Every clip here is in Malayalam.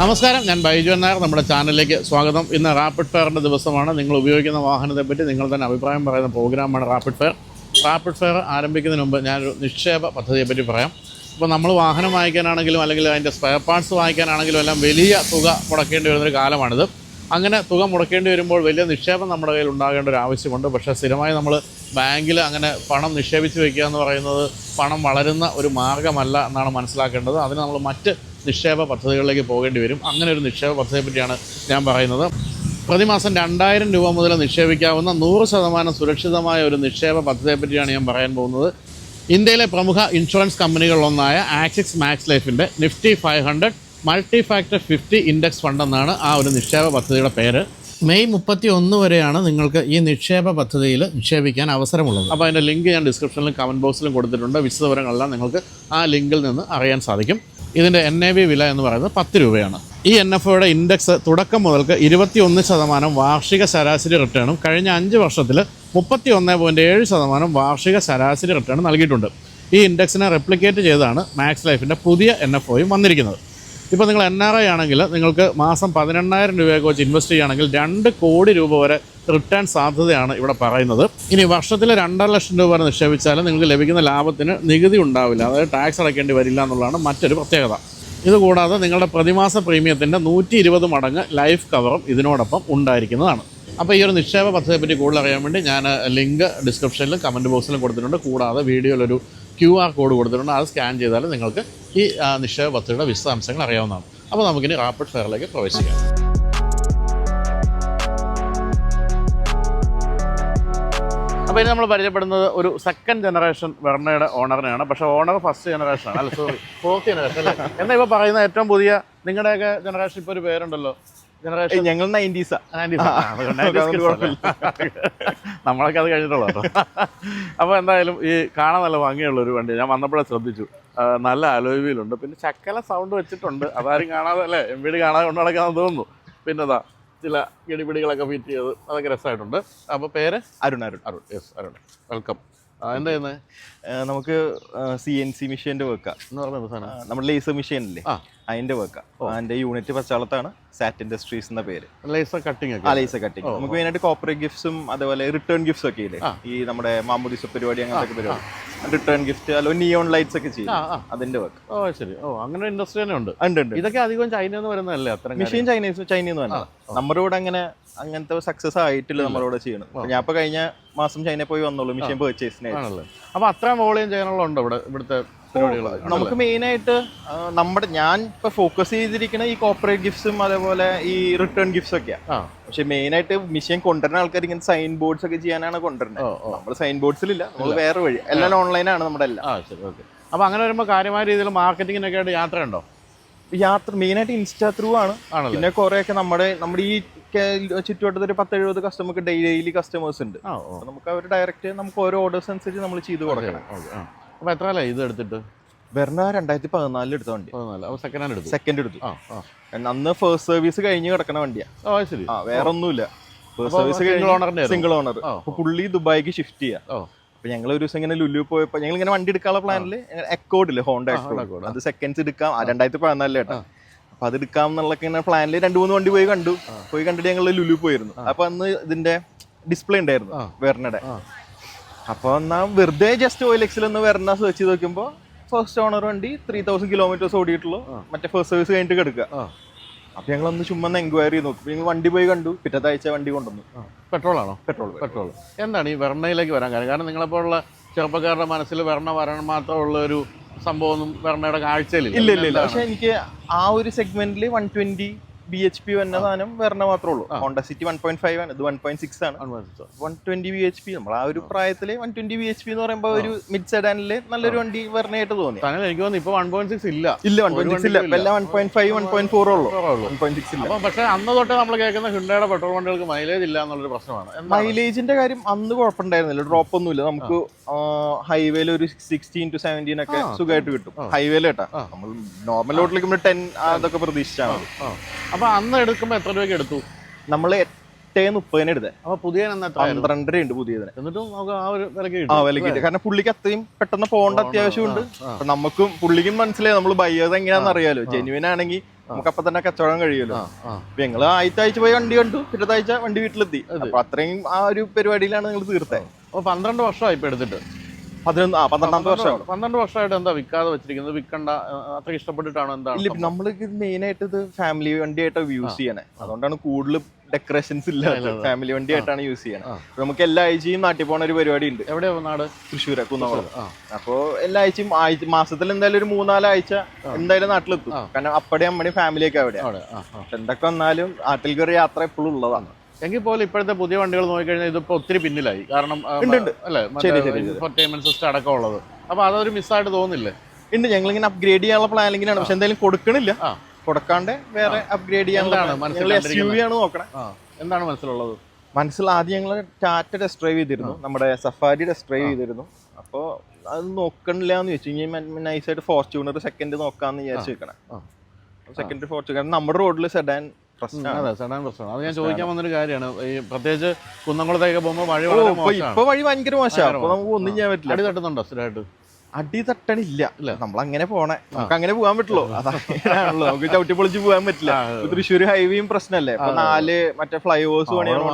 നമസ്കാരം ഞാൻ ബൈജു നായർ നമ്മുടെ ചാനലിലേക്ക് സ്വാഗതം. ഇന്ന് റാപ്പിഡ് ഫെയറിന്റെ ദിവസമാണ്. നിങ്ങൾ ഉപയോഗിക്കുന്ന വാഹനത്തെ പറ്റി നിങ്ങൾ തന്നെ അഭിപ്രായം പറയുന്ന പ്രോഗ്രാമാണ് റാപ്പിഡ് ഫെയർ റാപ്പിഡ് ഫെയർ ആരംഭിക്കുന്നതിന് മുമ്പ് ഞാനൊരു നിക്ഷേപ പദ്ധതിയെ പറ്റി പറയാം. ഇപ്പോൾ നമ്മൾ വാഹനം വാങ്ങിക്കാനാണെങ്കിലും അല്ലെങ്കിൽ അതിന്റെ സ്പെയർ പാർട്സ് വാങ്ങിക്കാനാണെങ്കിലും എല്ലാം വലിയ തുക മുടക്കേണ്ടി വരുന്നൊരു കാലമാണിത്. അങ്ങനെ തുക മുടക്കേണ്ടി വരുമ്പോൾ വലിയ നിക്ഷേപം നമ്മുടെ കയ്യിൽ ഉണ്ടാകേണ്ട ഒരു ആവശ്യമുണ്ട്. പക്ഷേ സ്ഥിരമായി നമ്മൾ ബാങ്കിൽ അങ്ങനെ പണം നിക്ഷേപിച്ച് വയ്ക്കുക എന്ന് പറയുന്നത് പണം വളരുന്ന ഒരു മാർഗമല്ല എന്നാണ് മനസ്സിലാക്കേണ്ടത്. അതിന് നമ്മൾ മറ്റ് നിക്ഷേപ പദ്ധതികളിലേക്ക് പോകേണ്ടി വരും. അങ്ങനെ ഒരു നിക്ഷേപ പദ്ധതിയെ പറ്റിയാണ് ഞാൻ പറയുന്നത്. പ്രതിമാസം രണ്ടായിരം രൂപ മുതൽ നിക്ഷേപിക്കാവുന്ന നൂറ് ശതമാനം സുരക്ഷിതമായ ഒരു നിക്ഷേപ പദ്ധതിയെ പറ്റിയാണ് ഞാൻ പറയാൻ പോകുന്നത്. ഇന്ത്യയിലെ പ്രമുഖ ഇൻഷുറൻസ് കമ്പനികളിലൊന്നായ ആക്സിസ് മാക്സ് ലൈഫിന്റെ Nifty five hundred multi factor fifty index fund എന്നാണ് ആ ഒരു നിക്ഷേപ പദ്ധതിയുടെ പേര്. മെയ് മുപ്പത്തി ഒന്ന് വരെയാണ് നിങ്ങൾക്ക് ഈ നിക്ഷേപ പദ്ധതിയിൽ നിക്ഷേപിക്കാൻ അവസരമുള്ളത്. അപ്പോൾ അതിന്റെ ലിങ്ക് ഞാൻ ഡിസ്ക്രിപ്ഷനിലും കമന്റ് ബോക്സിലും കൊടുത്തിട്ടുണ്ട്. വിശദവിവരങ്ങളെല്ലാം നിങ്ങൾക്ക് ആ ലിങ്കിൽ നിന്ന് അറിയാൻ സാധിക്കും. ഇതിന്റെ എൻ എ വി വില എന്ന് പറയുന്നത് പത്ത് രൂപയാണ്. ഈ എൻ എഫ് ഒയുടെ ഇൻഡെക്സ് തുടക്കം മുതൽക്ക് ഇരുപത്തി ഒന്ന് ശതമാനം വാർഷിക ശരാശരി റിട്ടേണും കഴിഞ്ഞ അഞ്ച് വർഷത്തിൽ മുപ്പത്തി ഒന്ന് പോയിന്റ് ഏഴ് ശതമാനം വാർഷിക ശരാശരി റിട്ടേൺ നൽകിയിട്ടുണ്ട്. ഈ ഇൻഡെക്സിനെ റെപ്ലിക്കേറ്റ് ചെയ്താണ് മാക്സ് ലൈഫിന്റെ പുതിയ എൻ എഫ് ഒയും വന്നിരിക്കുന്നത്. ഇപ്പോൾ നിങ്ങൾ എൻ ആർ ഐ ആണെങ്കിൽ നിങ്ങൾക്ക് മാസം പതിനെണ്ണായിരം രൂപയൊക്കെ വെച്ച് ഇൻവെസ്റ്റ് ചെയ്യുകയാണെങ്കിൽ രണ്ട് കോടി രൂപ വരെ റിട്ടേൺ സാധ്യതയാണ് ഇവിടെ പറയുന്നത്. ഇനി വർഷത്തിൽ രണ്ടര ലക്ഷം രൂപ വരെ നിക്ഷേപിച്ചാൽ നിങ്ങൾക്ക് ലഭിക്കുന്ന ലാഭത്തിന് നികുതി ഉണ്ടാവില്ല. അതായത് ടാക്സ് അടയ്ക്കേണ്ടി വരില്ല എന്നുള്ളതാണ് മറ്റൊരു പ്രത്യേകത. ഇതുകൂടാതെ നിങ്ങളുടെ പ്രതിമാസ പ്രീമിയത്തിന്റെ നൂറ്റി ഇരുപത് മടങ്ങ് ലൈഫ് കവറും ഇതിനോടൊപ്പം ഉണ്ടായിരിക്കുന്നതാണ്. അപ്പോൾ ഈ ഒരു നിക്ഷേപ പദ്ധതിയെപ്പറ്റി കൂടുതൽ അറിയാൻ വേണ്ടി ഞാൻ ലിങ്ക് ഡിസ്ക്രിപ്ഷനിലും കമന്റ് ബോക്സിലും കൊടുത്തിട്ടുണ്ട്. കൂടാതെ വീഡിയോയിലൊരു ക്യു ആർ കോഡ് കൊടുത്തിട്ടുണ്ട്. അത് സ്കാൻ ചെയ്താൽ നിങ്ങൾക്ക് ഈ നിക്ഷേപ പദ്ധതിയുടെ വിശദാംശങ്ങൾ അറിയാവുന്നതാണ്. അപ്പോൾ നമുക്കിനി റാപ്പിഡ് ഫെയറിലേക്ക് പ്രവേശിക്കാം. അപ്പോൾ ഇനി നമ്മൾ പരിചയപ്പെടുന്നത് ഒരു സെക്കൻഡ് ജനറേഷൻ വെർണയുടെ ഓണറിനെയാണ് പക്ഷെ ഓണർ ഫസ്റ്റ് ജനറേഷൻ ആണ് അല്ല സോറി ഫോർത്ത് ജനറേഷൻ അല്ലേ? എന്നാ ഇപ്പോൾ പറയുന്ന ഏറ്റവും പുതിയ നിങ്ങളുടെയൊക്കെ ജനറേഷൻ ഇപ്പോൾ ഒരു പേരുണ്ടല്ലോ. ജനറേഷൻ ഞങ്ങൾ നയന്റീസാ നമ്മളൊക്കെ അത് കഴിഞ്ഞിട്ടുള്ളൂ അപ്പോൾ എന്തായാലും ഈ കാണാൻ നല്ല ഭംഗിയുള്ള ഒരു വണ്ടി ഞാൻ വന്നപ്പോഴേ ശ്രദ്ധിച്ചു. നല്ല അലോയിലുണ്ട് പിന്നെ ചക്കല സൗണ്ട് വെച്ചിട്ടുണ്ട്. അതാരും കാണാതെ അല്ലേ? എം വീട് കാണാതെ കൊണ്ട് നടക്കാന്ന് തോന്നുന്നു. പിന്നെ അതാ ചില ഗടിപിടികളൊക്കെ ഫിറ്റ് ചെയ്ത് അതൊക്കെ രസമായിട്ടുണ്ട്. അപ്പോൾ പേര്? അരുൺ അരുൺ. അരുൺ. യെസ് അരുൺ. വെൽക്കം എന്താ ചെയ്യുന്നത്? നമുക്ക് സി എൻ സി മെഷീന്റെ എന്ന് സാധനം? നമ്മുടെ ലേസർ മെഷീൻ അല്ലേ അതിന്റെ അതിന്റെ വെക്കാം അതിന്റെ യൂണിറ്റ് പച്ചാളത്താണ് സാറ്റ് ഇൻഡസ്ട്രീസ് എന്ന പേര്. ലേസർ കട്ടിങ് ആ ലേസർ കട്ടിങ് നമുക്ക് മെയിനായിട്ട് കോപ്പറേറ്റ് ഗിഫ്റ്റ്സും അതേപോലെ റിട്ടേൺ ഗിഫ്റ്റ്സ് ഒക്കെ ഇല്ലേ? ഈ നമ്മുടെ മാമൂദിസ പരിപാടി അങ്ങനത്തെ പരിപാടി. റിട്ടേൺ ഗിഫ്റ്റ് അല്ലെങ്കിൽ നിയോൺ ലൈറ്റ്സ് ഒക്കെ ചെയ്യും. അതിന്റെ വർക്ക് ഓ ശരി. ഓ അങ്ങനെ ഇൻഡസ്ട്രി തന്നെ ഉണ്ട്. ഉണ്ട് ഉണ്ട്. ഇതൊക്കെ അധികം ചൈനയിൽ നിന്ന് വരുന്നതല്ലേ അത്ര മെഷീൻ ചൈനീസ് ചൈനീന്ന് തന്നെ നമ്മുടെ ഇവിടെ അങ്ങനെ അങ്ങനത്തെ സക്സസ് ആയിട്ടില്ല നമ്മുടെ ഇവിടെ ചെയ്യണം ഞാൻ ഇപ്പൊ കഴിഞ്ഞ മാസം ചൈനയിൽ പോയി വന്നോളൂ. മെഷീൻ പെർച്ചേസിനെ അപ്പൊ അപ്പൊ അത്രയും വോളിയം ചെയ്യാനുള്ളതുണ്ട് ഇവിടെ ഇവിടുത്തെ നമുക്ക് മെയിൻ ആയിട്ട് നമ്മുടെ ഞാൻ ഇപ്പൊ ഫോക്കസ് ചെയ്തിരിക്കുന്ന ഈ കോപ്പറേറ്റ് ഗിഫ്റ്റ്സും അതേപോലെ ഈ റിട്ടേൺ ഗിഫ്റ്റ്സ് ഒക്കെയാണ് പക്ഷെ മെയിൻ ആയിട്ട് മിഷീൻ കൊണ്ടുവരുന്ന ആൾക്കാർ ഇങ്ങനെ സൈൻ ബോർഡ്സ് ഒക്കെ ചെയ്യാനാണ് കൊണ്ടുവരുന്നത്. നമ്മൾ സൈൻ ബോർഡ്സിലില്ല നമ്മൾ വേറെ വഴി. എല്ലാം ഓൺലൈനാണ് നമ്മുടെ എല്ലാം. അപ്പൊ അങ്ങനെ വരുമ്പോൾ കാര്യമായ രീതിയിൽ മാർക്കറ്റിങ്ങിനൊക്കെ ആയിട്ട് യാത്രയുണ്ടോ? യാത്ര മെയിൻ ആയിട്ട് ഇൻസ്റ്റാ ത്രൂ ആണ്. പിന്നെ കുറെ ഒക്കെ നമ്മുടെ നമ്മുടെ ഈ ചുറ്റുവട്ടത്ത് ഒരു പത്ത് എഴുപത് കസ്റ്റമർക്ക് ഡെയിലി കസ്റ്റമേഴ്സ് ഉണ്ട്. നമുക്ക് അവർ ഡയറക്റ്റ് നമുക്ക് ഓരോ ഓർഡേഴ്സ് അനുസരിച്ച് നമ്മൾ ചെയ്ത് കൊടുക്കണം. അപ്പോൾ അപ്പൊ എത്ര അല്ലേ ഇത് എടുത്തിട്ട്? വരുന്ന രണ്ടായിരത്തി പതിനാലിൽ എടുത്ത വണ്ടി സെക്കൻഡ് ഹാൻഡ് എടുത്തു? സെക്കൻഡ് എടുത്തു. അന്ന് ഫസ്റ്റ് സർവീസ് കഴിഞ്ഞ് കിടക്കണ വണ്ടിയാ. ഓ ശരി. ആ വേറെ ഒന്നുമില്ല ഫസ്റ്റ് സർവീസ് കഴിഞ്ഞ? സിംഗിൾ ഓണർ പുള്ളി ദുബായിക്ക് ഷിഫ്റ്റ് ചെയ്യാം. അപ്പൊ ഞങ്ങൾ ഒരു ദിവസം ഇങ്ങനെ ലുലു പോയപ്പോ ഞങ്ങൾ ഇങ്ങനെ വണ്ടി എടുക്കാനുള്ള പ്ലാനിൽ എക്കോഡ് ഇല്ലേ ഹോണ്ട എക്കോഡ് അത് സെക്കൻഡ്സ് എടുക്കാം. രണ്ടായിരത്തി പതിനാലിൽ കേട്ടോ. അപ്പൊ അത് എടുക്കാം എന്നുള്ള ഇങ്ങനെ പ്ലാനിൽ രണ്ട് മൂന്ന് വണ്ടി പോയി കണ്ടു. പോയി കണ്ടിട്ട് ഞങ്ങൾ ലുലു പോയിരുന്നു. അപ്പൊ അന്ന് ഇതിന്റെ ഡിസ്പ്ലേ ഉണ്ടായിരുന്നു. വെർണയുടെ. ആ. അപ്പൊ എന്നാ വെറുതെ ജസ്റ്റ് ഓയിൽ എക്സിൽ ഒന്ന് വെർണ സെർച്ച് ചെയ്ത് നോക്കുമ്പോ ഫസ്റ്റ് ഓണർ വണ്ടി ത്രീ തൗസൻഡ് കിലോമീറ്റേഴ്സ് ഓടിയിട്ടുള്ളൂ. മറ്റേ ഫസ്റ്റ് സർവീസ് കഴിഞ്ഞിട്ട് കിടക്കുക. അപ്പൊ ഞങ്ങൾ ഒന്ന് ചുമ്മാ എൻക്വയറി ചെയ്ത് നോക്കി. ഞങ്ങൾ വണ്ടി പോയി കണ്ടു. പിറ്റത്തെ ആഴ്ച വണ്ടി കൊണ്ടുവന്നു. പെട്രോൾ ആണോ പെട്രോൾ പെട്രോൾ. എന്താണ് ഈ വെർണയിലേക്ക് വരാൻ കാര്യം കാരണം നിങ്ങളെപ്പോലുള്ള ചെറുപ്പക്കാരുടെ മനസ്സിൽ വെർണ വരണം മാത്രമുള്ള ഒരു സംഭവമൊന്നും വെർണയുടെ കാഴ്ചയിലില്ല. ഇല്ല ഇല്ല ഇല്ല. പക്ഷെ എനിക്ക് ആ ഒരു സെഗ്മെന്റിൽ one twenty B H P വന്ന സാധനം വരണ മാത്രമേ ഉള്ളൂ Honda City one point five ആണ്. ഇത് വൺ പോയിന്റ് സിക്സ് ആണ്. One twenty B H P നമ്മൾ ആ ഒരു പ്രായത്തിൽ one twenty B H P എന്ന് പറയുമ്പോൾ ഒരു മിഡ് സെഡാനിൽ നല്ലൊരു വണ്ടി വരണയായിട്ട് തോന്നി. എനിക്ക് തോന്നുന്നു ഇപ്പൊ വൺ പോയിന്റ് സിക്സ് ഇല്ല. ഇല്ല വൺ പോയിന്റ് സിക്സ് ഇല്ല. എല്ലാം one point five one point four ഉള്ളൂ. വൺ പോയിന്റ് സിക്സ് ഇല്ല. പക്ഷേ അന്ന് തൊട്ട് നമ്മൾ കേൾക്കുന്ന ഹിണ്ടയുടെ പെട്രോൾ വണ്ടികൾക്ക് മൈലേജ് ഇല്ല എന്നുള്ളൊരു പ്രശ്നമാണ്. മൈലേജിന്റെ കാര്യം അന്ന് കുഴപ്പമുണ്ടായിരുന്നില്ല. ഡ്രോപ്പ് ഒന്നുമില്ല. നമുക്ക് ഹൈവേയിൽ ഒരു സിക്സ്റ്റീൻ ടു സെവന്റീൻ ഒക്കെ സുഖമായിട്ട് കിട്ടും. ഹൈവേയിൽ കേട്ടാ. നമ്മൾ നോർമൽ റോഡിലേക്ക് നമ്മൾ ടെൻ അതൊക്കെ പ്രതീക്ഷിച്ചാൽ ആ. അപ്പൊ അന്ന് എടുക്കുമ്പോ എത്ര രൂപയ്ക്ക് എടുത്തു? നമ്മൾ എട്ട് മുപ്പതിന് എടുത്തേ. അപ്പൊ പുതിയ? പന്ത്രണ്ടര ഉണ്ട് പുതിയതിന്. എന്നിട്ടും നമുക്ക് ആ ഒരു വിലക്ക് ആ വിലക്ക് കിട്ടി. കാരണം പുള്ളിക്ക് അത്രയും പെട്ടെന്ന് പോകേണ്ട അത്യാവശ്യമുണ്ട് അപ്പൊ നമുക്കും പുള്ളിക്കും മനസ്സിലായി നമ്മൾ ബയ്യത് എങ്ങനെയാണെന്ന് അറിയാലോ. ജെന്യുവൻ ആണെങ്കിൽ നമുക്ക് അപ്പൊ തന്നെ കച്ചവടം കഴിയുമല്ലോ. അപ്പൊ ഞങ്ങൾ ആദ്യത്തെ ആഴ്ച പോയി വണ്ടി കണ്ടു. പിറ്റത്തെ ആഴ്ച വണ്ടി വീട്ടിലെത്തി. അപ്പൊ അത്രയും ആ ഒരു പരിപാടിയിലാണ് നിങ്ങൾ തീർത്തേ. അപ്പൊ പന്ത്രണ്ട് വർഷമായി ഇപ്പൊ എടുത്തിട്ട്. പതിനൊന്ന് ആ പന്ത്രണ്ടാമത്തെ വർഷമാണ് പന്ത്രണ്ട് വർഷമായിട്ട് എന്താ വിൽക്കാതെ വെച്ചിരിക്കുന്നത്? വിൽക്കണ്ട അത്ര ഇഷ്ടപ്പെട്ടിട്ടാണോ എന്താണ് നമ്മൾ മെയിൻ ആയിട്ട് ഇത് ഫാമിലി വണ്ടിയായിട്ടാണ് യൂസ് ചെയ്യണേ. അതുകൊണ്ടാണ് കൂടുതൽ ഡെക്കറേഷൻസ് ഇല്ല ഫാമിലി വണ്ടി ആയിട്ടാണ് യൂസ്. അപ്പൊ നമുക്ക് എല്ലാ ആഴ്ചയും നാട്ടിൽ പോകുന്ന ഒരു പരിപാടി ഉണ്ട് എവിടെയാണ് നാട്? തൃശ്ശൂര് കുന്നംകുളം ആ. അപ്പോ എല്ലാ ആഴ്ചയും ആഴ്ച മാസത്തിൽ എന്തായാലും ഒരു മൂന്നാലാഴ്ച എന്തായാലും നാട്ടിലെത്തും. കാരണം അപ്പടെ അമ്മടി ഫാമിലിയൊക്കെ അവിടെ എന്തൊക്കെ വന്നാലും നാട്ടിൽ കയറി യാത്ര എപ്പോഴും ഉള്ളതാണ്. എങ്കിൽ പോലും ഇപ്പോഴത്തെ പുതിയ വണ്ടികൾ നോക്കിക്കഴിഞ്ഞാൽ ഇതിപ്പോ ഒത്തിരി പിന്നിലായി. കാരണം. അല്ലേ ശരി. സിസ്റ്റം അടക്കം ഉള്ളത്. അപ്പൊ അതൊരു മിസ്സായിട്ട് തോന്നില്ലേ? ഉണ്ട് ഞങ്ങൾ ഇങ്ങനെ അപ്ഗ്രേഡ് ചെയ്യാനുള്ള പ്ലാനിങ്ങിനാണ് പക്ഷെ എന്തായാലും കൊടുക്കണില്ല. കൊടുക്കാണ്ട് വേറെ അപ്ഗ്രേഡ് ചെയ്യാനുള്ളതാണ് നോക്കണേ. എന്താണ് മനസ്സിലുള്ളത്? മനസ്സിൽ ആദ്യം ഞങ്ങൾ ടാറ്റ ടെസ്റ്റ് ഡ്രൈവ് ചെയ്തിരുന്നു. നമ്മുടെ സഫാരി ടെസ്റ്റ് ഡ്രൈവ് ചെയ്തിരുന്നു. അപ്പോൾ അത് നോക്കണില്ല എന്ന് ചോദിച്ചു കഴിഞ്ഞാൽ നൈസായിട്ട് ഫോർച്യൂണർ സെക്കൻഡ് നോക്കാന്ന് വിചാരിച്ചു വെക്കണം. സെക്കൻഡ് ഫോർച്യൂണർ നമ്മുടെ റോഡിൽ സെഡാൻ പ്രശ്നമാണ് അതെ സെഡാൻ പ്രശ്നമാണ് അത് ഞാൻ ചോദിക്കാൻ വന്നൊരു കാര്യമാണ്. ഈ പ്രത്യേകിച്ച് കുന്നംകുളത്തേക്ക് പോകുമ്പോൾ വഴി വളരെ ഇപ്പൊ മോശമാണ്. വഴി ഭയങ്കര മോശമാണ്. അപ്പൊ നമുക്ക് ഒന്നും ചെയ്യാൻ പറ്റില്ല. അടി തട്ടുന്നുണ്ടോ സ്ഥിരമായിട്ട്? അടി തട്ടണില്ല നമ്മൾ അങ്ങനെ പോണേ. നമുക്ക് അങ്ങനെ പോകാൻ പറ്റുള്ളൂ. അതാണല്ലോ നമുക്ക് ചവിട്ടി പൊളിച്ച് പോകാൻ പറ്റില്ല. തൃശ്ശൂർ ഹൈവേയും പ്രശ്നമല്ലേ ഇപ്പൊ നാല് മറ്റേ ഫ്ലൈ ഓവേഴ്സ് പണിയാണ്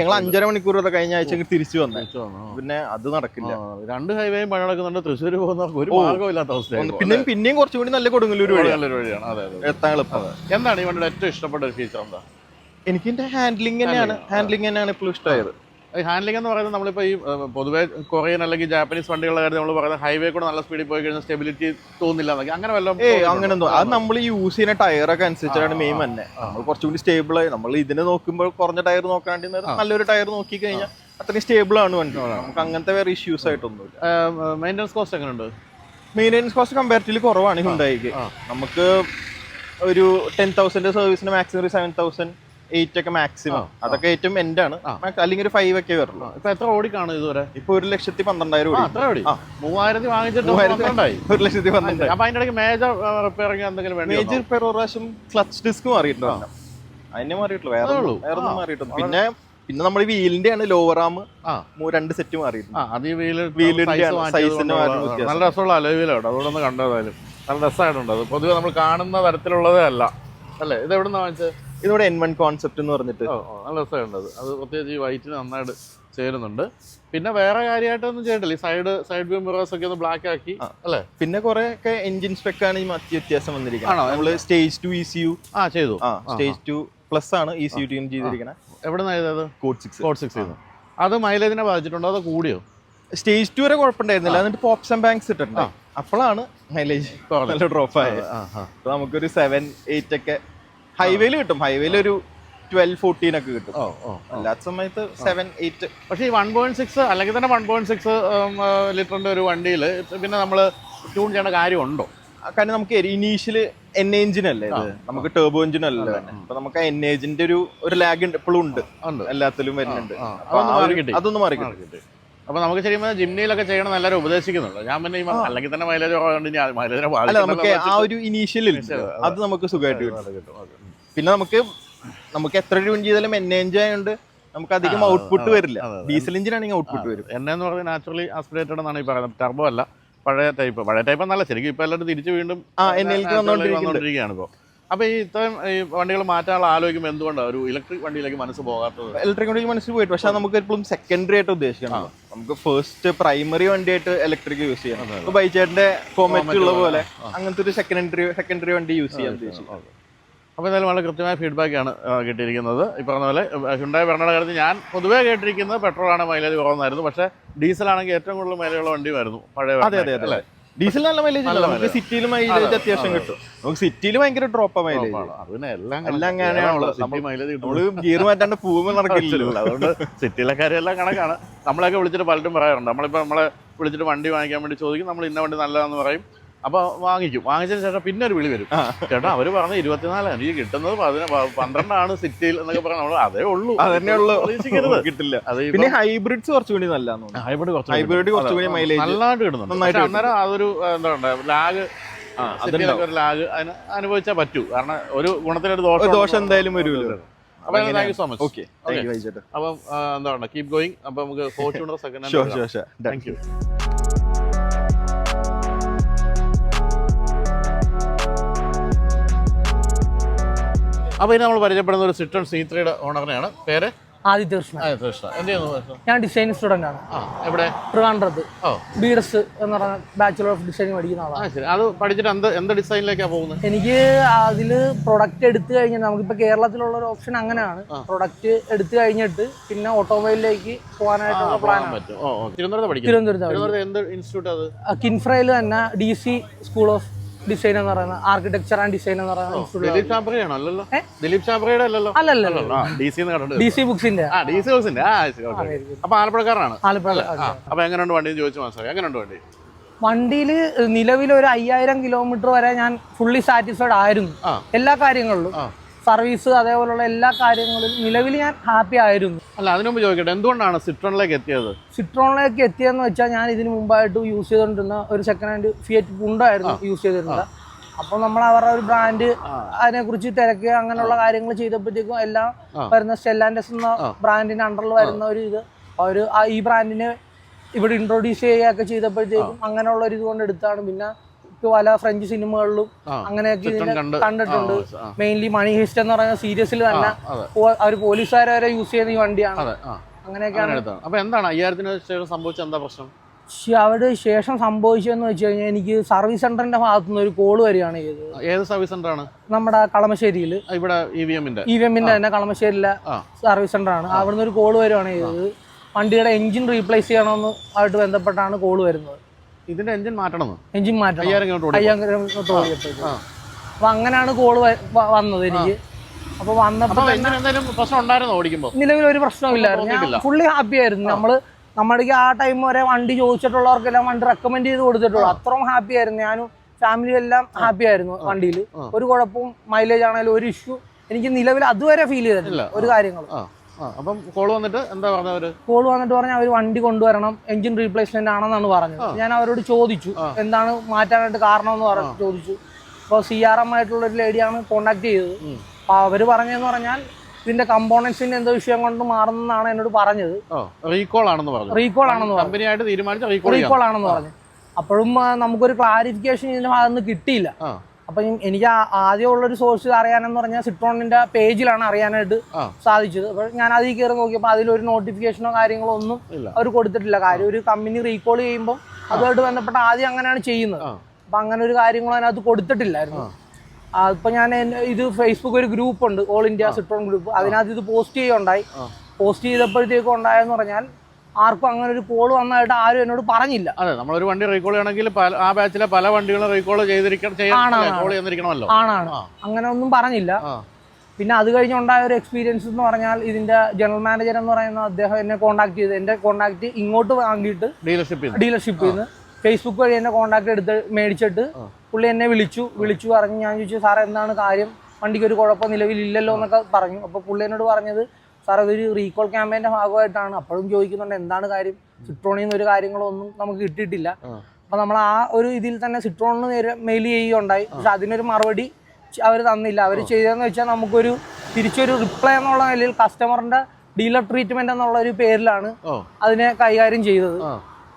ഞങ്ങൾ അഞ്ചര മണിക്കൂർ കഴിഞ്ഞ ആഴ്ച തിരിച്ചു വന്നേ. പിന്നെ അത് നടക്കില്ല. രണ്ട് ഹൈവേയും പണി നടക്കുന്നുണ്ട് തൃശ്ശൂർ പോകുന്ന ഒരു മാർഗമില്ലാത്ത അവസ്ഥയാണ് പിന്നെ പിന്നെയും കുറച്ചുകൂടി നല്ല കൊടുങ്ങല്ലൂർ വഴി നല്ലൊരു വഴിയാണ്. എത്താൻ എളുപ്പം. എന്താണ് ഈ വണ്ടിയുടെ ഏറ്റവും ഇഷ്ടപ്പെട്ട ഒരു ഫീച്ചർ എന്താ? എനിക്ക് എന്റെ ഹാൻഡ്ലിംഗ് തന്നെയാണ് ഹാൻഡ്ലിംഗ് തന്നെയാണ് ഇപ്പോഴും ഇഷ്ടമായത്. ഹാൻഡ്ലിംഗ് എന്ന് പറയുന്നത് നമ്മളിപ്പോൾ ഈ പൊതുവേ കൊറിയൻ അല്ലെങ്കിൽ ജാപ്പനീസ് വണ്ടികളുടെ കാര്യം നമ്മൾ പറയുന്നത് ഹൈവേ കൂടെ നല്ല സ്പീഡിൽ പോയി കഴിഞ്ഞാൽ സ്റ്റെബിലിറ്റി തോന്നില്ല എന്നൊക്കെ. അങ്ങനെ വല്ല അങ്ങനെ അത് നമ്മൾ യൂസ് ചെയ്യുന്ന ടയറൊക്കെ അനുസരിച്ചാണ് മെയിൻ തന്നെ നമ്മൾ കുറച്ചുകൂടി സ്റ്റേബിൾ ആയി. നമ്മൾ ഇതിനെ നോക്കുമ്പോൾ കുറഞ്ഞ ടയർ നോക്കാണ്ടി നല്ലൊരു ടയർ നോക്കി കഴിഞ്ഞാൽ അത്രയും സ്റ്റേബിൾ ആണ് വണ്ടി. നമുക്ക് അങ്ങനത്തെ വേറെ ഇഷ്യൂസ് ആയിട്ടൊന്നുമില്ല. മെയിന്റെനൻസ് കോസ്റ്റ് എങ്ങനെ ഉണ്ട് മെയിന്റെനൻസ് കോസ്റ്റ് കമ്പാരിറ്റീവ്ലി കുറവാണ് ഹുണ്ടായിക്ക്. നമുക്ക് ഒരു ടെൻ തൗസൻഡ് സർവീസിന് മാക്സിമം ഒരു സെവൻ തൗസൻഡ് എയ്റ്റ് ഒക്കെ മാക്സിമം അതൊക്കെ ഏറ്റവും എൻഡ് ആണ്. അല്ലെങ്കിൽ ഒരു ഫൈവ് ഒക്കെ വരുള്ളൂ. ഇപ്പൊ എത്ര ഓടി കാണും ഇതുവരെ? ഇപ്പൊ ഒരു ലക്ഷത്തി പന്ത്രണ്ടായിരം ഓടി. മൂവായിരത്തി വാങ്ങിച്ചിട്ട് ഒരു ലക്ഷത്തി പന്ത്രണ്ടായിരം അപ്പൊ അതിന്റെ ഇടയ്ക്ക് മേജർ റിപ്പയറിംഗ് എന്തെങ്കിലും മേജർ റിപ്പയർ ഒരു പ്രാവശ്യം ക്ലച്ച് ഡിസ്ക് മാറിയിട്ടുണ്ട്. അതിനെ മാറിയിട്ടുള്ളൂ. വേറെ വേറെ ഒന്നും മാറിയിട്ടുണ്ട് പിന്നെ പിന്നെ നമ്മൾ വീലിന്റെ ആണ് ലോവർ ആം. രണ്ട് സെറ്റ് മാറിയിട്ടുണ്ട്. നല്ല രസമുള്ള അലവിലുണ്ട് അതുകൊണ്ടൊന്ന് കണ്ടതായാലും. നല്ല രസമായിട്ടുണ്ട് അത്. പൊതുവെ നമ്മൾ കാണുന്ന തരത്തിലുള്ളതേ അല്ല. അല്ലേ? ഇത് എവിടെ നിന്ന് വാങ്ങിച്ചത് ഇതിവിടെ എൻ വൺ കോൺസെപ്റ്റ് എന്ന് പറഞ്ഞിട്ട്. നല്ല രസമുണ്ട് അത്. പ്രത്യേകിച്ച് ഈ വൈറ്റിന് നന്നായിട്ട് ചേരുന്നുണ്ട്. പിന്നെ വേറെ കാര്യമായിട്ടൊന്നും ചെയ്തിട്ടില്ല ഈ സൈഡ് സൈഡ് വ്യൂ മിറേഴ്സ് ഒക്കെ ഒന്ന് ബ്ലാക്ക് ആക്കി അല്ലേ? പിന്നെ കുറെ ഒക്കെ എഞ്ചിൻ സ്പെക് ആണ് ഈ മറ്റ് വ്യത്യാസം? വന്നിരിക്കുന്നത്. നമ്മൾ stage two E C U ആ ചെയ്തു. സ്റ്റേജ് ടു പ്ലസ് ആണ് ഇ സി യു ടീം ചെയ്തിരിക്കുന്നത് എവിടെ നിന്ന് ചെയ്തത്? കോഡ് സിക്സ് കോഡ് സിക്സ് ചെയ്തു. അത് മൈലേജിനെ ബാധിച്ചിട്ടുണ്ടോ? അതോ കൂടിയോ? സ്റ്റേജ് ടു വരെ കുഴപ്പമുണ്ടായിരുന്നില്ല. എന്നിട്ട് പോപ്സ് ആൻഡ് ബാങ്ക്സ് ഇട്ടിട്ടുണ്ട്. അപ്പോഴാണ് മൈലേജ്. നല്ല ഡ്രോപ്പ് ആയത്. അപ്പൊ നമുക്കൊരു സെവൻ എയ്റ്റ് ഒക്കെ ഹൈവേയിൽ കിട്ടും. ഹൈവേയിൽ ഒരു ട്വൽവ് ഫോർട്ടീൻ ഒക്കെ കിട്ടും. അല്ലാത്ത സമയത്ത് സെവൻ എയ്റ്റ് പക്ഷേ ഈ വൺ പോയിന്റ് സിക്സ് അല്ലെങ്കിൽ തന്നെ വൺ പോയിന്റ് സിക്സ് ലിറ്ററിന്റെ ഒരു വണ്ടിയിൽ പിന്നെ നമ്മൾ ട്യൂൺ ചെയ്യേണ്ട കാര്യമുണ്ടോ? കാരണം നമുക്ക് ഇനീഷ്യൽ എൻ എഞ്ചിൻ അല്ലേ ഇത്? നമുക്ക് ടേബോ എഞ്ചിൻ അല്ലേ. തന്നെ അപ്പൊ നമുക്ക് എൻ എഞ്ചിന്റെ ഒരു ഒരു ലാഗ് ഉണ്ട്. ഇപ്പോഴും ഉണ്ട്. എല്ലാത്തിലും വരുന്നുണ്ട്. അതൊന്ന് മാറി കിട്ടി. അപ്പൊ നമുക്ക് ശരിക്കും ജിംനിയിലൊക്കെ ചെയ്യണം എല്ലാവരും ഉപദേശിക്കുന്നുണ്ട്. ഞാൻ പിന്നെ അല്ലെങ്കിൽ തന്നെ മൈലേജ് മൈലേജിനെ അല്ല നമുക്ക് ആ ഒരു ഇനീഷ്യൽ അത് നമുക്ക് സുഖമായിട്ട് കിട്ടും. പിന്നെ നമുക്ക് നമുക്ക് എത്ര രൂപ ചെയ്താലും എൻ എൻജോയ് ആയതുകൊണ്ട് നമുക്ക് അധികം ഔട്ട്പുട്ട് വരില്ല. ഡീസൽ എഞ്ചിൻ ആണെങ്കിൽ ഔട്ട്പുട്ട് വരും. എന്നെ എന്ന് പറഞ്ഞാൽ നാച്ചുറലി ആസ്പിറേറ്റഡ് എന്നാണ് ഈ പറയുന്നത്. ടർബോ അല്ല പഴയ ടൈപ്പ് പഴയ ടൈപ്പ് നല്ല ശരിക്കും ഇപ്പൊ എല്ലാവരും തിരിച്ചു വീണ്ടും. വന്നുകൊണ്ടിരിക്കുകയാണ് ഇപ്പോൾ അപ്പൊ ഈ ഇത്രയും ഈ വണ്ടികൾ മാറ്റാനുള്ള ആലോചിക്കുമ്പോൾ എന്തുകൊണ്ടാണ് ഒരു ഇലക്ട്രിക് വണ്ടിയിലേക്ക് മനസ്സ് പോകാത്തത്? ഇലക്ട്രിക് വണ്ടിയിലേക്ക് മനസ്സിൽ പോയിട്ട് പക്ഷെ നമുക്ക് എപ്പോഴും സെക്കൻഡറി ആയിട്ട് ഉദ്ദേശിക്കണം. നമുക്ക് ഫസ്റ്റ് പ്രൈമറി വണ്ടിയായിട്ട് ഇലക്ട്രിക് യൂസ് ചെയ്യാം ഇപ്പോൾ ബൈച്ചേട്ടന്റെ കോമറ്റ് ഉള്ള പോലെ അങ്ങനത്തെ ഒരു സെക്കൻഡറി സെക്കൻഡറി വണ്ടി യൂസ് ചെയ്യാൻ ഉദ്ദേശിക്കും അപ്പോൾ എന്തായാലും വളരെ കൃത്യമായ ഫീഡ്ബാക്കാണ് കിട്ടിയിരിക്കുന്നത്. ഈ പറഞ്ഞ പോലെ ഹുണ്ടായ പറഞ്ഞ കാര്യത്തിൽ ഞാൻ പൊതുവേ കേട്ടിരിക്കുന്നത് പെട്രോളാണ് മൈലേജ് കുറവെന്നായിരുന്നു. പക്ഷേ ഡീസലാണെങ്കിൽ ഏറ്റവും കൂടുതൽ മൈലേജുള്ള വണ്ടിയുമായിരുന്നു പഴയ അതെ അതെ അതെ. ഡീസൽ നല്ല മൈലേജ് നമുക്ക് സിറ്റിയിൽ മൈലേജ് അത്യാവശ്യം കിട്ടും. നമുക്ക് സിറ്റിയിൽ ഭയങ്കര ഡ്രോപ്പ് മൈലേജ് എല്ലാം ഗിയർ മാറ്റാണ്ട് പോകുമ്പോൾ നടക്കില്ലല്ലോ. അതുകൊണ്ട് സിറ്റിയിലെ കാര്യമെല്ലാം കണക്കാണ്. നമ്മളൊക്കെ വിളിച്ചിട്ട് പലരും പറയാറുണ്ട്. നമ്മളിപ്പോൾ നമ്മളെ വിളിച്ചിട്ട് വണ്ടി വാങ്ങിക്കാൻ വേണ്ടി ചോദിക്കും. നമ്മൾ ഇന്ന വണ്ടി നല്ലതാന്ന് പറയും. അപ്പോൾ വാങ്ങിക്കും. വാങ്ങിച്ചതിന് ശേഷം പിന്നെ ഒരു വിളി വരും. ചേട്ടാ അവർ പറഞ്ഞ ഇരുപത്തിനാലാണ് എനിക്ക് കിട്ടുന്നത് പന്ത്രണ്ടാണ് സിറ്റിയിൽ എന്നൊക്കെ പറഞ്ഞു നമ്മൾ അതേ ഉള്ളൂ. അതന്നെ ഉള്ളൂ. കിട്ടില്ല. അത് പിന്നെ ഹൈബ്രിഡ്സ് കുറച്ചുകൂടി തോന്നുന്നു. ഹൈബ്രിഡ് കുറച്ച് ഹൈബ്രിഡ് കുറച്ചുകൂടി മൈലേജ് നല്ലതായിട്ട് കിട്ടുന്നുണ്ട്. അന്നേരം അതൊരു എന്താ പറയുക ലാഗ് ഒരു ലാഗ് അതിന് അനുഭവിച്ചാൽ പറ്റൂ. കാരണം ഒരു ഗുണത്തിനൊരു ദോഷം ദോഷം എന്തായാലും വരുമല്ലോ thank you so much okay അപ്പം എന്താ പറയുക കീപ് ഗോയിങ് അപ്പം നമുക്ക് ഫോർച്യൂണർ സെക്കൻഡ് താങ്ക് യു അപ്പോൾ ഇനി നമ്മൾ പരിചയപ്പെടുന്ന ഒരു സിട്രൺ സി ത്രീയുടെ ഓണറിനെയാണ് പേര്? ആദിത്യ കൃഷ്ണ ആദിത്യ കൃഷ്ണ എന്ത് ചെയ്യുന്നു ഞാൻ ഡിസൈൻ സ്റ്റുഡന്റ് ആണ്. ആ എവിടെ? ട്രിവാൻഡ്രത്ത്. ഓ. ബി എസ് എന്ന് പറഞ്ഞ ബാച്ചുലർ ഓഫ് ഡിസൈൻ പഠിക്കുന്ന ആ ആളാണ് ശരി. അത് പഠിച്ചിട്ട് എന്ത് എന്ത് ഡിസൈനിലേക്കാണ് പോകുന്നത്? എനിക്ക് അതിൽ പ്രൊഡക്റ്റ് എടുത്തു കഴിഞ്ഞാൽ നമുക്കിപ്പോൾ കേരളത്തിലുള്ള ഒരു ഓപ്ഷൻ അങ്ങനെയാണ്. പ്രൊഡക്റ്റ് എടുത്തു കഴിഞ്ഞിട്ട് പിന്നെ ഓട്ടോമൊബൈലിലേക്ക് പോകാനായിട്ടുള്ള പ്ലാൻ പറ്റും. തിരുവനന്തപുരത്ത് പഠിക്കും തിരുവനന്തപുരത്ത് എന്ത് ഇൻസ്റ്റിറ്റ്യൂട്ട് അത്? കിൻഫ്രയിൽ തന്നെ D C school of design എന്ന് പറയുന്നത് ആർക്കിടെക്ചർ ആൻഡ് ഡിസൈൻ എന്ന് പറയുന്നത് ഡി സി ബുക്സിന്റെ അപ്പൊ ആലപ്പുഴക്കാരനാണ്. അപ്പൊ എങ്ങനെയുണ്ട് വണ്ടി എന്ന് ചോദിച്ചു മനസ്സിലായി എങ്ങനെയുണ്ട് വണ്ടി? വണ്ടിയിൽ നിലവിൽ ഒരു അയ്യായിരം കിലോമീറ്റർ വരെ ഞാൻ ഫുള്ളി സാറ്റിസ്ഫൈഡ് ആയിരുന്നു. എല്ലാ കാര്യങ്ങളിലും. സർവീസ് അതേപോലുള്ള എല്ലാ കാര്യങ്ങളും നിലവിൽ ഞാൻ ഹാപ്പി ആയിരുന്നു. അല്ല അതിനു മുമ്പ് ചോദിക്കട്ടെ എന്തുകൊണ്ടാണ് സിട്രോണിലേക്ക് എത്തിയത്? സിട്രോണിലേക്ക് എത്തിയെന്ന് വെച്ചാൽ ഞാൻ ഇതിന് മുമ്പായിട്ട് യൂസ് ചെയ്തുകൊണ്ടിരുന്ന ഒരു സെക്കൻഡ് ഹാൻഡ് ഫിയറ്റ് പുണ്ടായിരുന്നു യൂസ് ചെയ്തിരുന്നത്. അപ്പോൾ നമ്മൾ അവരുടെ ഒരു ബ്രാൻഡ് അതിനെക്കുറിച്ച് തിരക്കുക അങ്ങനെയുള്ള കാര്യങ്ങൾ ചെയ്തപ്പോഴത്തേക്കും എല്ലാം വരുന്ന സ്റ്റെല്ലാൻഡസ് എന്ന ബ്രാൻഡിന്റെ അണ്ടറിൽ വരുന്ന ഒരു ഇത്. അവർ ഈ ബ്രാൻഡിനെ ഇവിടെ ഇൻട്രൊഡ്യൂസ് ചെയ്യുകയൊക്കെ ചെയ്തപ്പോഴത്തേക്കും അങ്ങനെയുള്ള ഒരു ഇത് കൊണ്ട് എടുത്താണ് പിന്നെ പല ഫ്രഞ്ച് സിനിമകളിലും. അങ്ങനെയൊക്കെ ഇതിനെ കണ്ടിട്ടുണ്ട്. മെയിൻലി മണി ഹിസ്റ്റ് എന്ന് പറയുന്ന സീരീസിൽ തന്നെ അവർ അവർ പോലീസുകാരെ വരെ യൂസ് ചെയ്യുന്ന ഈ വണ്ടിയാണ്. അങ്ങനെയൊക്കെയാണ് അപ്പൊ എന്താണ് അയ്യായിരത്തിന് ശേഷം സംഭവിച്ച എന്താ പ്രശ്നം? അവിടെ ശേഷം സംഭവിച്ചതെന്ന് വെച്ച് കഴിഞ്ഞാൽ എനിക്ക് സർവീസ് സെന്ററിന്റെ ഭാഗത്തു നിന്ന് ഒരു കോൾ വരികയാണ് ചെയ്തത്. ഏത് സർവീസ് സെന്റർ ആണ്? നമ്മുടെ കളമശ്ശേരിയിൽ ഇവിടെ ഇ വി എമ്മിന്റെ ഇ വി എമ്മിന്റെ തന്നെ കളമശ്ശേരിയിലെ സർവീസ് സെന്റർ ആണ്. അവിടുന്ന് ഒരു കോൾ വരികയാണ് ചെയ്തത്. വണ്ടിയുടെ എഞ്ചിൻ റീപ്ലേസ് ചെയ്യണമെന്ന് ആയിട്ട് ബന്ധപ്പെട്ടാണ് കോൾ വരുന്നത്. ഇതിന്റെ എഞ്ചിൻ മാറ്റണം എഞ്ചിൻ മാറ്റണം. അയ്യായിരം കിലോമീറ്റർ. അപ്പൊ അങ്ങനെയാണ് കോൾ വന്നത് എനിക്ക്. അപ്പൊ വന്നപ്പോ പ്രശ്നം ഉണ്ടായിരുന്നു ഓടിക്കുമ്പോൾ നിലവിൽ ഒരു പ്രശ്നമില്ലായിരുന്നു ഫുള്ളി ഹാപ്പി ആയിരുന്നു. നമ്മൾ നമ്മുടെ ആ ടൈം വരെ വണ്ടി ചോദിച്ചിട്ടുള്ളവർക്കെല്ലാം വണ്ടി റെക്കമെൻഡ് ചെയ്ത് കൊടുത്തിട്ടുള്ളൂ. അത്രയും ഹാപ്പി ആയിരുന്നു. ഞാനും ഫാമിലി എല്ലാം ഹാപ്പി ആയിരുന്നു വണ്ടിയിൽ ഒരു കുഴപ്പവും മൈലേജ് ആണെങ്കിലും ഒരു ഇഷ്യൂ എനിക്ക് നിലവിൽ അതുവരെ ഫീൽ ചെയ്തിട്ടില്ല. ഒരു കാര്യങ്ങളും. അപ്പം കോൾ വന്നിട്ട് എന്താ പറഞ്ഞവര് കോൾ വന്നിട്ട് പറഞ്ഞാൽ അവർ വണ്ടി കൊണ്ടുവരണം എഞ്ചിൻ റീപ്ലേസ്മെന്റ് ആണെന്നാണ് പറഞ്ഞത്. ഞാൻ അവരോട് ചോദിച്ചു എന്താണ് മാറ്റാനായിട്ട് കാരണം എന്ന് പറഞ്ഞു ചോദിച്ചു. അപ്പോൾ സി ആർ എം ആയിട്ടുള്ള ഒരു ലേഡിയാണ് കോണ്ടാക്ട് ചെയ്തത്. അപ്പോൾ അവർ പറഞ്ഞതെന്ന് പറഞ്ഞാൽ ഇതിന്റെ കമ്പോണൻസിന്റെ എന്തോ വിഷയം കൊണ്ട് മാറുന്നതാണ് എന്നോട് പറഞ്ഞത്. റീകോൾ ആണെന്ന് പറഞ്ഞു. റീകോൾ ആണെന്ന് പറഞ്ഞു. റീകോൾ ആണെന്ന് പറഞ്ഞു. അപ്പോഴും നമുക്കൊരു ക്ലാരിഫിക്കേഷൻ ഇതിന്റെ ഭാഗത്ത് കിട്ടിയില്ല. അപ്പം എനിക്ക് ആ- ആദ്യമുള്ള ഒരു സോഴ്സ് അറിയാനെന്ന് പറഞ്ഞാൽ സിട്രോണിന്റെ പേജിലാണ് അറിയാനായിട്ട് സാധിച്ചത്. അപ്പോൾ ഞാൻ അതിൽ കയറി നോക്കിയപ്പോൾ അതിലൊരു നോട്ടിഫിക്കേഷനോ കാര്യങ്ങളോ ഒന്നും അവർ കൊടുത്തിട്ടില്ല. കാര്യം ഒരു കമ്പനി റീകോൾ ചെയ്യുമ്പോൾ അതുമായിട്ട് ബന്ധപ്പെട്ട ആദ്യം അങ്ങനെയാണ് ചെയ്യുന്നത്. അപ്പൊ അപ്പം അങ്ങനെ ഒരു കാര്യങ്ങളും അതിനകത്ത് കൊടുത്തിട്ടില്ലായിരുന്നു. അപ്പൊ ഞാൻ ഇത് ഫേസ്ബുക്ക് ഒരു ഗ്രൂപ്പ് ഉണ്ട് ഓൾ ഇന്ത്യ സിട്രോൺ ഗ്രൂപ്പ് അതിനകത്ത് ഇത് പോസ്റ്റ് ചെയ്യുകയുണ്ടായി. പോസ്റ്റ് ചെയ്തപ്പോഴത്തേക്കും ഉണ്ടായെന്ന് പറഞ്ഞാൽ ആർക്കും അങ്ങനെ ഒരു കോൾ വന്നതായിട്ട് ആരും എന്നോട് പറഞ്ഞില്ല. അതെ നമ്മൾ ഒരു വണ്ടി റീകോൾ ചെയ്യണമെങ്കിൽ ആ ബാച്ചിലെ പല വണ്ടികളും റീകോൾ ചെയ്തിരിക്കണമല്ലോ. ആണാണ് അങ്ങനെ ഒന്നും പറഞ്ഞില്ല. പിന്നെ അത് കഴിഞ്ഞുണ്ടായ ഒരു എക്സ്പീരിയൻസ് എന്ന് പറഞ്ഞാൽ ഇതിന്റെ ജനറൽ മാനേജർ എന്ന് പറയുന്ന അദ്ദേഹം എന്നെ കോൺടാക്ട് ചെയ്ത് എന്റെ കോൺടാക്ട് ഇങ്ങോട്ട് വാങ്ങിയിട്ട് ഡീലർഷിപ്പിൽ ഡീലർഷിപ്പിൽ നിന്ന് ഫേസ്ബുക്ക് വഴി എന്നെ കോൺടാക്ട് എടുത്ത് മേടിച്ചിട്ട് പുള്ളി എന്നെ വിളിച്ചു വിളിച്ചു പറഞ്ഞ് ഞാൻ ചോദിച്ചു സാർ എന്താണ് കാര്യം? വണ്ടിക്ക് ഒരു കുഴപ്പം നിലവിലില്ലല്ലോ എന്നൊക്കെ പറഞ്ഞു. അപ്പോൾ പുള്ളി എന്നോട് പറഞ്ഞത് സാർ ഇതൊരു റീകോൾ ക്യാമ്പയിന്റെ ഭാഗമായിട്ടാണ്. അപ്പോഴും ചോദിക്കുന്നുണ്ട് എന്താണ് കാര്യം? സിട്രോണിൽ നിന്ന് ഒരു കാര്യങ്ങളൊന്നും നമുക്ക് കിട്ടിയിട്ടില്ല. അപ്പൊ നമ്മൾ ആ ഒരു ഇതിൽ തന്നെ സിട്രോണിന് നേരെ മെയിൽ ചെയ്യുകയുണ്ടായി. പക്ഷെ അതിനൊരു മറുപടി അവർ തന്നില്ല. അവർ ചെയ്തതെന്ന് വെച്ചാൽ നമുക്കൊരു തിരിച്ചൊരു റിപ്ലൈ എന്നുള്ള നിലയിൽ കസ്റ്റമറിന്റെ ഡീലർ ട്രീറ്റ്മെന്റ് എന്നുള്ള ഒരു പേരിലാണ് അതിനെ കൈകാര്യം ചെയ്തത്.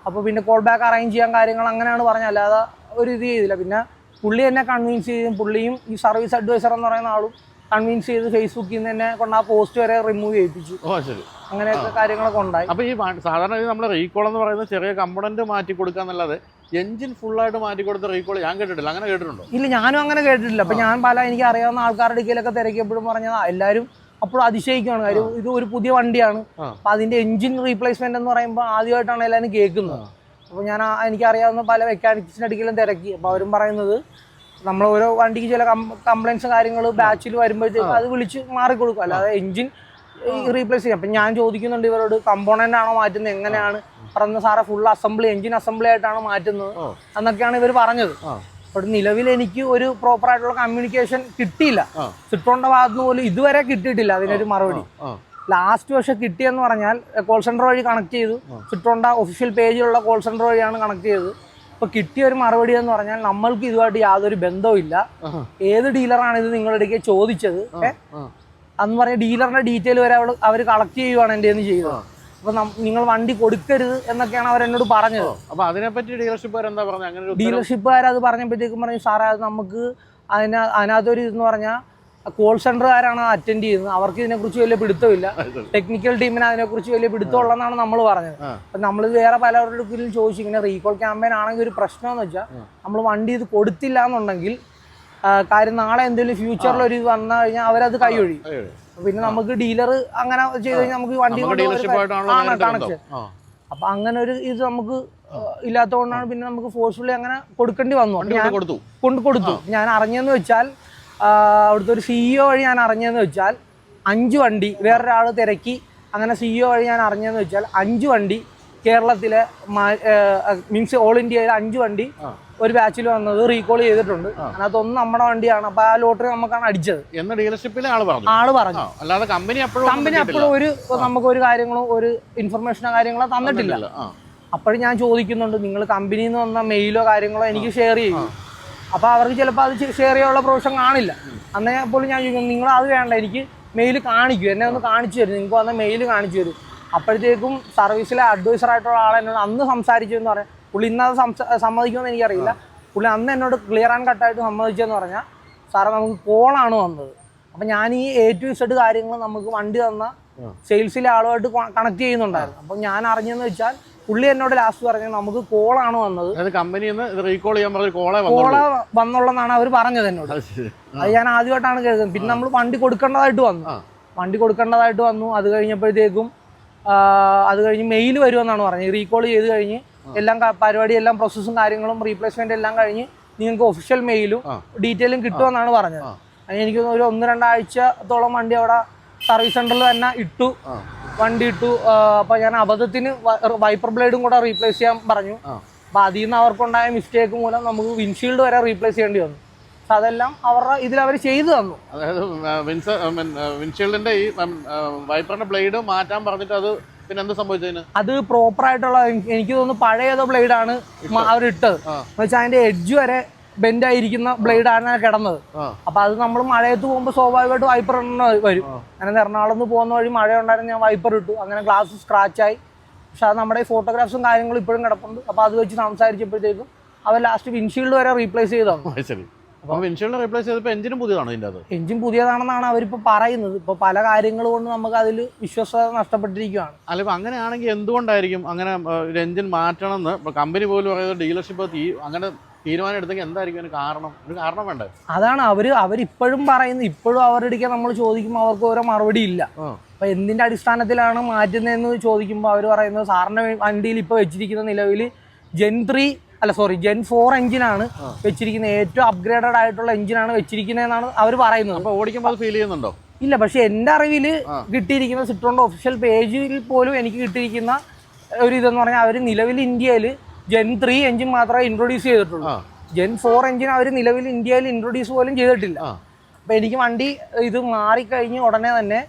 അപ്പൊ അപ്പോൾ പിന്നെ കോൾ ബാക്ക് അറേഞ്ച് ചെയ്യാൻ കാര്യങ്ങൾ അങ്ങനെയാണ് പറഞ്ഞത്. അല്ലാതെ ഒരു ഇത് ചെയ്തില്ല. പിന്നെ പുള്ളി എന്നെ കൺവിൻസ് ചെയ്യും. പുള്ളിയും ഈ സർവീസ് അഡ്വൈസർ എന്ന് പറയുന്ന ആളും കൺവിൻസ് ചെയ്ത് ഫേസ്ബുക്കിൽ നിന്ന് തന്നെ കൊണ്ട് ആ പോസ്റ്റ് വരെ റിമൂവ് ചെയ്യിപ്പിച്ചു. ഓ ശരി. അങ്ങനെയൊക്കെ കാര്യങ്ങളൊക്കെ ഉണ്ടായി. അപ്പൊ ഈ സാധാരണ നമ്മൾ റീകോൾ എന്ന് പറയുന്നത് ചെറിയ കമ്പണന്റ് മാറ്റി കൊടുക്കുക എന്നുള്ളത് എഞ്ചിൻ ആയിട്ട് മാറ്റി കൊടുത്ത റീകോൾ ഞാൻ കേട്ടിട്ടില്ല. അങ്ങനെ കേട്ടിട്ടുണ്ടോ? ഇല്ല ഞാനും അങ്ങനെ കേട്ടിട്ടില്ല. അപ്പൊ ഞാൻ പല എനിക്ക് അറിയാവുന്ന ആൾക്കാരുടെ ഇടയിലൊക്കെ തിരക്കിയപ്പോഴും പറഞ്ഞത് എല്ലാവരും അപ്പോഴും അതിശയിക്കുകയാണ്. കാര്യം ഇത് ഒരു പുതിയ വണ്ടിയാണ്. അപ്പൊ അതിന്റെ എഞ്ചിൻ റീപ്ലേസ്മെന്റ് എന്ന് പറയുമ്പോൾ ആദ്യമായിട്ടാണ് എല്ലാവരും കേൾക്കുന്നത്. അപ്പോൾ ഞാൻ എനിക്ക് അറിയാവുന്ന പല മെക്കാനിക്സിന്റെ അടുക്കലും തിരക്കി. അപ്പോൾ അവരും പറയുന്നത് നമ്മൾ ഓരോ വണ്ടിക്ക് ചില കംപ്ലൈൻസ് കാര്യങ്ങൾ ബാച്ചിൽ വരുമ്പോഴത്തേക്ക് അത് വിളിച്ച് മാറിക്കൊടുക്കും. അല്ലാതെ എഞ്ചിൻ റീപ്ലേസ് ചെയ്യാം. അപ്പം ഞാൻ ചോദിക്കുന്നുണ്ട് ഇവരോട് കമ്പോണന്റ് ആണോ മാറ്റുന്നത്? എങ്ങനെയാണ്? പറഞ്ഞ സാറെ ഫുൾ അസംബ്ലി എഞ്ചിൻ അസംബ്ലി ആയിട്ടാണ് മാറ്റുന്നത്. എന്നൊക്കെയാണ് ഇവർ പറഞ്ഞത്. ബട്ട് അപ്പോൾ നിലവിൽ എനിക്ക് ഒരു പ്രോപ്പർ ആയിട്ടുള്ള കമ്മ്യൂണിക്കേഷൻ കിട്ടിയില്ല. സിട്രോണിന്റെ ഭാഗത്ത് നിന്ന് പോലും ഇതുവരെ കിട്ടിയിട്ടില്ല അതിനൊരു മറുപടി. ലാസ്റ്റ് വർഷം കിട്ടിയെന്ന് പറഞ്ഞാൽ കോൾ സെന്റർ വഴി കണക്ട് ചെയ്തു. സിട്രോണിന്റെ ഒഫീഷ്യൽ പേജിലുള്ള കോൾ സെന്റർ വഴിയാണ് കണക്ട് ചെയ്തത്. അപ്പോൾ കിട്ടിയ ഒരു മറുപടി എന്ന് പറഞ്ഞാൽ നമ്മൾക്ക് ഇതുമായിട്ട് യാതൊരു ബന്ധവും ഇല്ല. ഏത് ഡീലറാണ് ഇത് നിങ്ങളുടെ ചോദിച്ചത്? അന്ന് പറഞ്ഞ ഡീലറിന്റെ ഡീറ്റെയിൽ വരെ അവൾ അവർ കളക്ട് ചെയ്യുവാണ് എന്റെ നിന്ന് ചെയ്തത് അപ്പൊ നിങ്ങൾ വണ്ടി കൊടുക്കരുത് എന്നൊക്കെയാണ് അവർ എന്നോട് പറഞ്ഞത്. അപ്പൊ അതിനെപ്പറ്റി ഡീലർഷിപ്പുകാരെന്താ പറഞ്ഞത്? ഡീലർഷിപ്പുകാർ അത് പറഞ്ഞപ്പോഴത്തേക്കും പറഞ്ഞു സാറേ അത് നമുക്ക് അതിന അതിനകത്തൊരു ഇതെന്ന് പറഞ്ഞാൽ കോൾ സെന്ററുകാരാണ് അറ്റൻഡ് ചെയ്യുന്നത്. അവർക്ക് ഇതിനെക്കുറിച്ച് വലിയ പിടുത്തമില്ല. ടെക്നിക്കൽ ടീമിന് അതിനെക്കുറിച്ച് വലിയ പിടുത്തമുള്ളതെന്നാണ് നമ്മൾ പറഞ്ഞത്. അപ്പൊ നമ്മൾ വേറെ പലരുടെ ചോദിച്ചു. ഇങ്ങനെ റീകോൾ ക്യാമ്പയിൻ ആണെങ്കിൽ ഒരു പ്രശ്നം എന്ന് വെച്ചാൽ നമ്മൾ വണ്ടി ഇത് കൊടുത്തില്ല എന്നുണ്ടെങ്കിൽ കാര്യം നാളെ എന്തെങ്കിലും ഫ്യൂച്ചറിൽ ഒരു ഇത് വന്നു കഴിഞ്ഞാൽ അവരത് കൈയൊഴി. പിന്നെ നമുക്ക് ഡീലർ അങ്ങനെ ചെയ്ത് കഴിഞ്ഞാൽ നമുക്ക് വണ്ടി കണക്ഷൻ. അപ്പൊ അങ്ങനെ ഒരു ഇത് നമുക്ക് ഇല്ലാത്തതുകൊണ്ടാണ് പിന്നെ നമുക്ക് ഫോഴ്സ്ഫുള്ളി അങ്ങനെ കൊടുക്കേണ്ടി വന്നു. ഞാൻ കൊണ്ട് കൊടുത്തു. ഞാൻ അറിഞ്ഞെന്ന് വെച്ചാൽ അവിടുത്തെ ഒരു സിഇഒ വഴി ഞാൻ അറിഞ്ഞതെന്ന് വെച്ചാൽ അഞ്ച് വണ്ടി വേറൊരാൾ തിരക്കി. അങ്ങനെ സിഇഒ വഴി ഞാൻ അറിഞ്ഞതെന്ന് വെച്ചാൽ അഞ്ച് വണ്ടി കേരളത്തിലെ മീൻസ് ഓൾ ഇന്ത്യയിലെ അഞ്ച് വണ്ടി ഒരു ബാച്ചിൽ വന്നത് റീകോൾ ചെയ്തിട്ടുണ്ട്. അതിനകത്ത് ഒന്ന് നമ്മുടെ വണ്ടിയാണ്. അപ്പൊ ആ ലോട്ടറി നമുക്കാണ് അടിച്ചത്. എന്ന് ഡീലർഷിപ്പിലെ ആൾ പറഞ്ഞു. ആൾ പറഞ്ഞു. അല്ലാതെ കമ്പനി എപ്പോഴും കമ്പനി അപ്പോഴും ഒരു നമുക്ക് ഒരു കാര്യങ്ങളും ഒരു ഇൻഫർമേഷനോ കാര്യങ്ങളോ തന്നിട്ടില്ല. അപ്പോഴും ഞാൻ ചോദിക്കുന്നുണ്ട് നിങ്ങൾ കമ്പനിന്ന് നിന്ന് വന്ന മെയിലോ കാര്യങ്ങളോ എനിക്ക് ഷെയർ ചെയ്യും. അപ്പോൾ അവർക്ക് ചിലപ്പോൾ അത് ഷെയർ ചെയ്യാനുള്ള പ്രൊവിഷൻ കാണില്ല. അന്നേ പോലും ഞാൻ ചോദിക്കും നിങ്ങൾ അത് വേണ്ട എനിക്ക് മെയിൽ കാണിക്കൂ. എന്നെ ഒന്ന് കാണിച്ചു തരും. നിങ്ങൾക്ക് വന്ന മെയിൽ കാണിച്ചു തരും. അപ്പോഴത്തേക്കും സർവീസിലെ അഡ്വൈസർ ആയിട്ടുള്ള ആൾ എന്നോട് അന്ന് സംസാരിച്ചു എന്ന് പറയാം പുള്ളി ഇന്നത് സംസാ സമ്മതിക്കുമെന്ന് എനിക്കറിയില്ല. പുള്ളി അന്ന് എന്നോട് ക്ലിയർ ആൻഡ് കട്ടായിട്ട് സമ്മതിച്ചെന്ന് പറഞ്ഞാൽ സാറേ നമുക്ക് കോളാണ് വന്നത്. അപ്പം ഞാൻ ഈ എ ടു ഇസഡ് കാര്യങ്ങൾ നമുക്ക് വണ്ടി തന്ന സെയിൽസിലെ ആളുമായിട്ട് കണക്ട് ചെയ്യുന്നുണ്ടായിരുന്നു. അപ്പം ഞാൻ അറിഞ്ഞെന്ന് വെച്ചാൽ പുള്ളി എന്നോട് ലാസ്റ്റ് പറഞ്ഞത് നമുക്ക് കോളാണ് വന്നത്. അതായത് കമ്പനിയിൽ നിന്ന് റീകോൾ ചെയ്യാൻ പറഞ്ഞ കോള കോള വന്നു വന്നുള്ളതാണ് അവർ പറഞ്ഞത് എന്നോട്. അത് ഞാൻ ആദ്യമായിട്ടാണ് കേൾക്കുന്നത്. പിന്നെ നമ്മൾ വണ്ടി കൊടുക്കേണ്ടതായിട്ട് വന്നു. വണ്ടി കൊടുക്കേണ്ടതായിട്ട് വന്നു. അത് കഴിഞ്ഞപ്പോഴത്തേക്കും അത് കഴിഞ്ഞ് മെയിൽ വരുമെന്നാണ് പറഞ്ഞത്. റീകോൾ ചെയ്ത് കഴിഞ്ഞ് എല്ലാം പരിപാടി എല്ലാം പ്രോസസ്സും കാര്യങ്ങളും റീപ്ലേസ്മെന്റ് എല്ലാം കഴിഞ്ഞ് നിങ്ങൾക്ക് ഒഫീഷ്യൽ മെയിലും. ഡീറ്റെയിലും കിട്ടുമെന്നാണ് പറഞ്ഞത്. അതിന് എനിക്ക് ഒരു ഒന്ന് രണ്ടാഴ്ചത്തോളം വണ്ടി അവിടെ സർവീസ് സെന്ററിൽ തന്നെ ഇട്ടു വണ്ടി ഇട്ടു. അപ്പൊ ഞാൻ അബദ്ധത്തിന് വൈപ്പർ ബ്ലേഡും കൂടെ റീപ്ലേസ് ചെയ്യാൻ പറഞ്ഞു. അപ്പൊ അതിൽ നിന്ന് അവർക്കുണ്ടായ മിസ്റ്റേക്ക് മൂലം നമുക്ക് വിൻഷീൽഡ് വരെ റീപ്ലേസ് ചെയ്യേണ്ടി വന്നു. അതെല്ലാം അവരുടെ ഇതിൽ അവർ ചെയ്തു തന്നു. അതായത് വിൻഷീൽഡിന്റെ ഈ വൈപ്പറിന്റെ ബ്ലേഡ് മാറ്റാൻ പറഞ്ഞിട്ട് അത് പിന്നെ എന്ത് സംഭവിച്ചതിന് അത് പ്രോപ്പർ ആയിട്ടുള്ള എനിക്ക് തോന്നുന്നു പഴയ ഏതോ ബ്ലേഡാണ് അവരിട്ടത്. എന്ന് വെച്ചാൽ അതിന്റെ എഡ്ജ് വരെ ബെൻഡ് ആയിരിക്കുന്ന ആണ് കിടന്നത് അപ്പൊ അത് നമ്മൾ മഴയത്ത് പോകുമ്പോൾ സ്വാഭാവികമായിട്ട് വൈപ്പർ എണ്ണ വരും. അങ്ങനെ എറണാകുളം നിന്ന് പോകുന്ന വഴി മഴ ഉണ്ടായിരുന്നു ഞാൻ വൈപ്പർ ഇട്ടു. അങ്ങനെ ഗ്ലാസ് സ്ക്രാച്ച് ആയി. പക്ഷെ അത് നമ്മുടെ ഫോട്ടോഗ്രാഫ്സും കാര്യങ്ങളും ഇപ്പോഴും കിടപ്പുണ്ട്. അപ്പൊ അത് വെച്ച് സംസാരിച്ചപ്പോഴത്തേക്കും അവർ ലാസ്റ്റ് വിൻഷീൽഡ് വരെ റീപ്ലേസ് ചെയ്തതാണ്. വിൻഷീൽഡ് റീപ്ലേസ് ചെയ്തപ്പോൾ എഞ്ചിനും പുതിയതാണോ ഇതിന്റെ അത് എഞ്ചിൻ പുതിയതാണെന്നാണ് അവരിപ്പോൾ പറയുന്നത്. ഇപ്പോൾ പല കാര്യങ്ങൾ കൊണ്ട് നമുക്ക് അതിൽ വിശ്വസത നഷ്ടപ്പെട്ടിരിക്കുകയാണ്. അല്ല ഇപ്പൊ അങ്ങനെയാണെങ്കിൽ എന്തുകൊണ്ടായിരിക്കും അങ്ങനെ ഒരു എഞ്ചിൻ മാറ്റണം എന്ന് ഇപ്പൊ കമ്പനി പോലും പറയുന്നത് ഡീലർഷിപ്പ് അങ്ങനെ തീരുമാനം എടുത്തെങ്കിൽ എന്തായിരിക്കും കാരണം? ഒരു കാരണം വേണ്ടേ? അതാണ് അവർ അവരിപ്പോഴും പറയുന്നത് ഇപ്പോഴും അവരുടെ നമ്മൾ ചോദിക്കുമ്പോൾ അവർക്ക് ഓരോ മറുപടി ഇല്ല. അപ്പൊ എന്തിന്റെ അടിസ്ഥാനത്തിലാണ് മാറ്റുന്നതെന്ന് ചോദിക്കുമ്പോൾ അവർ പറയുന്നത് സാറിന്റെ വണ്ടിയിൽ ഇപ്പൊ വെച്ചിരിക്കുന്ന നിലവിൽ ജെൻ ത്രീ അല്ല സോറി ജെൻ ഫോർ എഞ്ചിനാണ് വെച്ചിരിക്കുന്നത്. ഏറ്റവും അപ്ഗ്രേഡഡ് ആയിട്ടുള്ള എഞ്ചിനാണ് വെച്ചിരിക്കുന്നതെന്നാണ് അവർ പറയുന്നത്. അപ്പൊ ഓടിക്കുമ്പോൾ ഫീൽ ചെയ്യുന്നുണ്ടോ? ഇല്ല പക്ഷെ എന്റെ അറിവിൽ കിട്ടിയിരിക്കുന്ന സിട്രോണിന്റെ ഒഫീഷ്യൽ പേജിൽ പോലും എനിക്ക് കിട്ടിയിരിക്കുന്ന ഒരു ഇതെന്ന് പറഞ്ഞാൽ അവർ നിലവിൽ ഇന്ത്യയിൽ ജെൻ ത്രീ എഞ്ചിൻ മാത്രമേ ഇൻട്രൊഡ്യൂസ് ചെയ്തിട്ടുള്ളൂ. ജെൻ ഫോർ എഞ്ചിൻ അവർ നിലവിൽ ഇന്ത്യയിൽ ഇൻട്രൊഡ്യൂസ് പോലും ചെയ്തിട്ടില്ല. അപ്പം അപ്പോൾ എനിക്ക് വണ്ടി ഇത് മാറിക്കഴിഞ്ഞ് ഉടനെ തന്നെ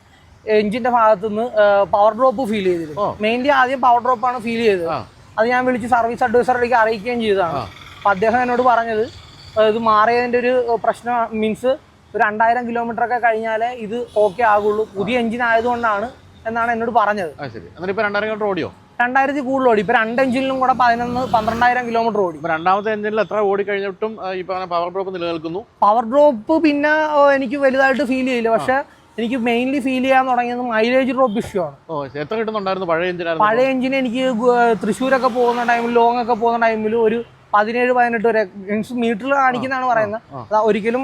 എഞ്ചിന്റെ ഭാഗത്തു നിന്ന് പവർ ഡ്രോപ്പ് ഫീൽ. ചെയ്തിരുന്നു. മെയിൻലി ആദ്യം പവർ ഡ്രോപ്പ് ആണ് ഫീൽ ചെയ്തത്. അത് ഞാൻ വിളിച്ച് സർവീസ് അഡ്വൈസറിലേക്ക് അറിയിക്കുകയും ചെയ്തതാണ്. അപ്പം അദ്ദേഹം എന്നോട് പറഞ്ഞത് ഇത് മാറിയതിന്റെ ഒരു പ്രശ്നം മീൻസ് ഒരു രണ്ടായിരം കിലോമീറ്റർ ഒക്കെ കഴിഞ്ഞാലേ ഇത് ഓക്കെ ആകുള്ളൂ. പുതിയ എഞ്ചിൻ ആയതുകൊണ്ടാണ് എന്നാണ് എന്നോട് പറഞ്ഞത്. ഓടിയോ? രണ്ടായിരത്തി കൂടുതൽ ഓടി. ഇപ്പൊ രണ്ട് എഞ്ചിനിലും കൂടെ പതിനൊന്ന് പന്ത്രണ്ടായിരം കിലോമീറ്റർ ഓടി. രണ്ടാമത്തെ എഞ്ചിനിൽ എത്ര ഓടി കഴിഞ്ഞിട്ടും ഇപ്പൊ പവർ ഡ്രോപ്പ് നിലനിൽക്കുന്നു? പവർ ഡ്രോപ്പ് പിന്നെ എനിക്ക് വലുതായിട്ട് ഫീൽ ചെയ്യില്ല. പക്ഷെ എനിക്ക് മെയിൻലി ഫീൽ ചെയ്യാൻ തുടങ്ങിയത് മൈലേജ് ഡ്രോപ്പ് ഇഷ്യൂ ആണ്. എത്ര കിട്ടുന്നുണ്ടായിരുന്നു പഴയ എഞ്ചിനായിരുന്നു? പഴയ എഞ്ചിൻ എനിക്ക് തൃശ്ശൂരൊക്കെ പോകുന്ന ടൈമിൽ ലോങ് ഒക്കെ പോകുന്ന ടൈമിൽ ഒരു പതിനേഴ് പതിനെട്ട് വരെ മീറ്റർ മീറ്ററിൽ കാണിക്കുന്നതാണ് പറയുന്നത്. ഒരിക്കലും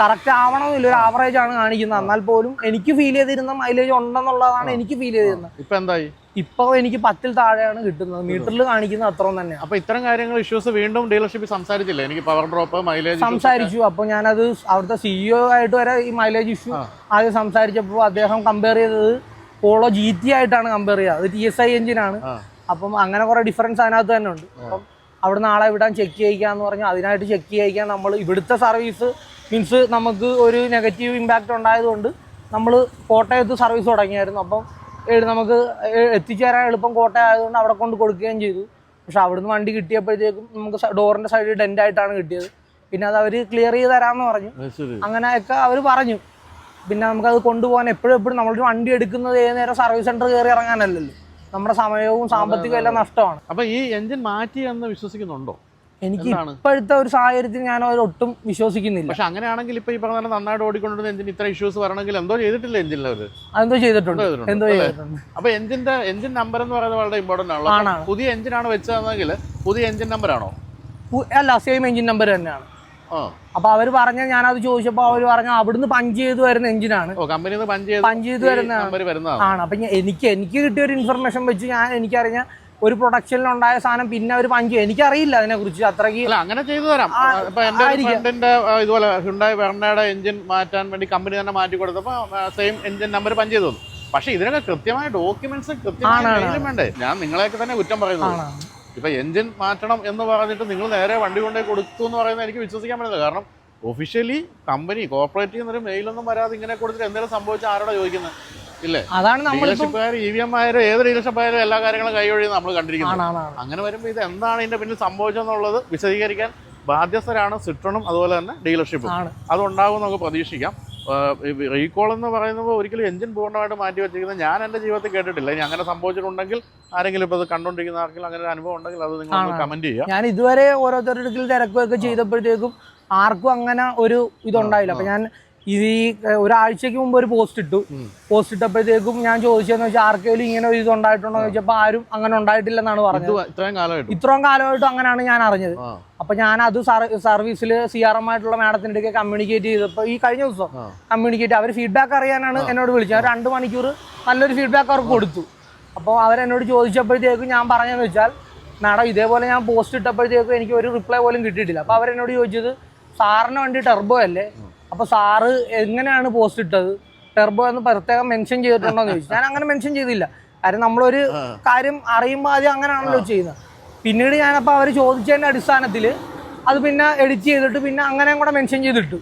കറക്റ്റ് ആവണമെന്നില്ല ഒരു ആവറേജ് ആണ് കാണിക്കുന്നത്. എന്നാൽ പോലും എനിക്ക് ഫീൽ ചെയ്തിരുന്ന മൈലേജ് ഉണ്ടെന്നുള്ളതാണ് എനിക്ക് ഫീൽ ചെയ്തിരുന്നത്. ഇപ്പൊ എന്തായി? ഇപ്പൊ എനിക്ക് പത്തിൽ താഴെയാണ് കിട്ടുന്നത്. മീറ്ററിൽ കാണിക്കുന്നത് അത്രയും തന്നെ അപ്പൊ ഇത്തരം കാര്യങ്ങൾ ഇഷ്യൂസ് വീണ്ടും ഡീലർഷിപ്പ് സംസാരിച്ചില്ല? എനിക്ക് പവർ ഡ്രോപ്പ് മൈലേജ് സംസാരിച്ചു. അപ്പൊ ഞാനത് അവിടുത്തെ സിഇഒ ആയിട്ട് വരെ ഈ മൈലേജ് ഇഷ്യൂ ആദ്യം സംസാരിച്ചപ്പോൾ അദ്ദേഹം കമ്പയർ ചെയ്തത് പോളോ ജി ടി ആയിട്ടാണ് കമ്പയർ ചെയ്യുക. അത് ടി എസ് ഐ എഞ്ചിനാണ്. അപ്പം അങ്ങനെ കുറെ ഡിഫറൻസ് അതിനകത്ത് തന്നെ ഉണ്ട്. അപ്പം അവിടെ നാളെ വിടാൻ ചെക്ക് ചെയ്യിക്കാന്ന് പറഞ്ഞാൽ അതിനായിട്ട് ചെക്ക് ചെയ്യിക്കാൻ നമ്മൾ ഇവിടുത്തെ സർവീസ് മീൻസ് നമുക്ക് ഒരു നെഗറ്റീവ് ഇമ്പാക്റ്റ് ഉണ്ടായതുകൊണ്ട് നമ്മൾ കോട്ടയത്ത് സർവീസ് തുടങ്ങിയായിരുന്നു. അപ്പം നമുക്ക് എത്തിച്ചേരാൻ എളുപ്പം കോട്ടയം ആയതുകൊണ്ട് അവിടെ കൊണ്ട് കൊടുക്കുകയും ചെയ്തു. പക്ഷെ അവിടുന്ന് വണ്ടി കിട്ടിയപ്പോഴത്തേക്കും നമുക്ക് ഡോറിന്റെ സൈഡിൽ ഡെന്റ് ആയിട്ടാണ് കിട്ടിയത്. പിന്നെ അത് അവർ ക്ലിയർ ചെയ്ത് തരാമെന്ന് പറഞ്ഞു. അങ്ങനെയൊക്കെ അവർ പറഞ്ഞു. പിന്നെ നമുക്കത് കൊണ്ടുപോകാൻ എപ്പോഴും എപ്പോഴും നമ്മളൊരു വണ്ടി എടുക്കുന്നത് ഏത് നേരം സർവീസ് സെന്റർ കയറി ഇറങ്ങാനല്ലല്ലോ. നമ്മുടെ സമയവും സാമ്പത്തികവും എല്ലാം നഷ്ടമാണ്. അപ്പൊ ഈ എഞ്ചിൻ മാറ്റി എന്ന് വിശ്വസിക്കുന്നുണ്ടോ? എനിക്ക് ഇപ്പോഴത്തെ ഒരു സാഹചര്യത്തിൽ ഞാൻ ഒട്ടും വിശ്വസിക്കുന്നില്ല. പക്ഷെ അങ്ങനെയാണെങ്കിൽ ഇപ്പൊ ഈ പറഞ്ഞ നന്നായിട്ട് ഓടിക്കൊണ്ടിരുന്ന എഞ്ചിൻ ഇത്ര ഇഷ്യൂസ് വരണമെങ്കിൽ എന്തോ ചെയ്തിട്ടില്ല എഞ്ചിൻ അവർ? അതെന്തോ ചെയ്തിട്ടുണ്ട്. എന്തോ ചെയ്തിട്ടുണ്ട്. അപ്പൊ എഞ്ചിന്റെ എഞ്ചിൻ നമ്പർ എന്ന് പറയുന്നത് വളരെ ഇമ്പോർട്ടന്റ് ആണല്ലോ. പുതിയ എഞ്ചിനാണ് വെച്ചതെങ്കിൽ പുതിയ എഞ്ചിൻ നമ്പർ ആണോ? അല്ല സെയിം എഞ്ചിൻ നമ്പർ തന്നെയാണ്. അപ്പൊ അവർ പറഞ്ഞ ഞാൻ അത് ചോദിച്ചപ്പോ അവർ പറഞ്ഞ അവിടുന്ന് പഞ്ച് ചെയ്ത് വരുന്ന എഞ്ചിനാണ്. പഞ്ച് ചെയ്ത് വരുന്ന ആണ്. അപ്പൊ എനിക്ക് എനിക്ക് കിട്ടിയ ഒരു ഇൻഫർമേഷൻ വെച്ച് ഞാൻ എനിക്കറിഞ്ഞ ഒരു പ്രൊഡക്ഷനിൽ ഉണ്ടായ സാധനം പിന്നെ അവർ പഞ്ച്. എനിക്കറിയില്ല അതിനെ കുറിച്ച് അത്രയ്ക്ക് അങ്ങനെ ചെയ്തു തരാം. ഇതുപോലെ ഹുണ്ടായി വെർണയുടെ എഞ്ചിൻ മാറ്റാൻ വേണ്ടി കമ്പനി തന്നെ മാറ്റി കൊടുത്തപ്പോ സെയിം എഞ്ചിൻ നമ്പർ പഞ്ച് ചെയ്തു പക്ഷെ ഇതിനൊക്കെ കൃത്യമായ ഡോക്യുമെന്റ്സ് കൃത്യമായ വേണ്ടേ? ഞാൻ നിങ്ങളെയൊക്കെ തന്നെ കുറ്റം പറയുന്നു ആണ്. ഇപ്പൊ എഞ്ചിൻ മാറ്റണം എന്ന് പറഞ്ഞിട്ട് നിങ്ങൾ നേരെ വണ്ടി കൊണ്ടേ കൊടുത്തു എന്ന് പറയുന്നത് എനിക്ക് വിശ്വസിക്കാൻ പറ്റില്ല കാരണം ഒഫീഷ്യലി കമ്പനി കോർപ്പറേറ്റ് എന്നൊരു മെയിലൊന്നും വരാതെ ഇങ്ങനെ കൊടുത്തിട്ട് എന്തെങ്കിലും സംഭവിച്ചാൽ ആരോടാ ചോദിക്കുന്നത് ഇല്ലേ? അതാണ് ഡീലർഷിപ്പുകാർ ഇ വി എം ആയാലും ഏത് ഡീലർഷിപ്പ് ആയാലും എല്ലാ കാര്യങ്ങളും കൈയൊഴിയും നമ്മൾ കണ്ടിരിക്കുന്നത്. അങ്ങനെ വരുമ്പോൾ ഇത് എന്താണ് ഇതിന്റെ പിന്നിൽ സംഭവിച്ചതെന്നുള്ളത് വിശദീകരിക്കാൻ ബാധ്യസ്ഥരാണ് സിട്രണും അതുപോലെ തന്നെ ഡീലർഷിപ്പും അത് അതുണ്ടാകും നമുക്ക് പ്രതീക്ഷിക്കാം. റീകോൾ എന്ന് പറയുന്നത് ഒരിക്കലും എഞ്ചിൻ പൂർണമായിട്ട് മാറ്റി വെച്ചിരിക്കുന്നത് ഞാൻ എന്റെ ജീവിതത്തിൽ കേട്ടിട്ടില്ല. ഇനി അങ്ങനെ സംഭവിച്ചിട്ടുണ്ടെങ്കിൽ ആരെങ്കിലും ഇപ്പോൾ ഇത് കണ്ടുകൊണ്ടിരിക്കുന്ന ആർക്കെങ്കിലും അങ്ങനെ ഒരു അനുഭവം ഉണ്ടെങ്കിൽ അത് നിങ്ങൾ. കമന്റ് ചെയ്യുക. ഞാൻ ഇതുവരെ ഓരോരുത്തരുടെ തിരക്കുകയൊക്കെ ചെയ്തപ്പോഴത്തേക്കും ആർക്കും അങ്ങനെ ഒരു ഇതുണ്ടായില്ല. അപ്പൊ ഞാൻ ഇത് ഈ ഒരാഴ്ചക്ക് മുമ്പ് ഒരു പോസ്റ്റ് ഇട്ടു. പോസ്റ്റ് ഇട്ടപ്പോഴത്തേക്കും ഞാൻ ചോദിച്ചതെന്ന് വെച്ചാൽ ആർക്കെങ്കിലും ഇങ്ങനെ ഒരു ഇത് ഉണ്ടായിട്ടുണ്ടോ എന്ന് ചോദിച്ചപ്പോൾ ആരും അങ്ങനെ ഉണ്ടായിട്ടില്ലെന്നാണ് പറഞ്ഞത്. ഇത്രയും കാലമായിട്ട്? ഇത്രയും കാലമായിട്ടും അങ്ങനെയാണ് ഞാൻ അറിഞ്ഞത്. അപ്പൊ ഞാൻ അത് സർവീസിൽ സി ആർ എം ആയിട്ടുള്ള മാഡത്തിന്റെ ഒക്കെ കമ്മ്യൂണിക്കേറ്റ് ചെയ്തപ്പോൾ ഈ കഴിഞ്ഞ ദിവസം കമ്മ്യൂണിക്കേറ്റ് അവർ ഫീഡ്ബാക്ക് അറിയാനാണ് എന്നോട് വിളിച്ചത്. രണ്ട് മണിക്കൂർ നല്ലൊരു ഫീഡ്ബാക്ക് അവർക്ക് കൊടുത്തു. അപ്പോൾ അവരെന്നോട് ചോദിച്ചപ്പോഴത്തേക്കും ഞാൻ പറഞ്ഞതെന്ന് വെച്ചാൽ മാഡം ഇതേപോലെ ഞാൻ പോസ്റ്റ് ഇട്ടപ്പോഴത്തേക്കും എനിക്ക് ഒരു റിപ്ലൈ പോലും കിട്ടിയിട്ടില്ല. അപ്പോൾ അവരെന്നോട് ചോദിച്ചത് സാറിന് വേണ്ടി ടെർബോ അല്ലേ? അപ്പോൾ സാറ് എങ്ങനെയാണ് പോസ്റ്റ് ഇട്ടത്? ടെർബോ എന്ന് പ്രത്യേകം മെൻഷൻ ചെയ്തിട്ടുണ്ടോ എന്ന് ചോദിച്ചു. ഞാൻ അങ്ങനെ മെൻഷൻ ചെയ്തില്ല. കാര്യം നമ്മളൊരു. കാര്യം അറിയുമ്പോൾ ആദ്യം അങ്ങനെയാണല്ലോ ചെയ്യുന്നത്. പിന്നീട് ഞാനപ്പോൾ അവർ ചോദിച്ചതിന്റെ അടിസ്ഥാനത്തിൽ അത് പിന്നെ എഡിറ്റ് ചെയ്തിട്ട് പിന്നെ അങ്ങനെയും കൂടെ മെൻഷൻ ചെയ്തിട്ടു.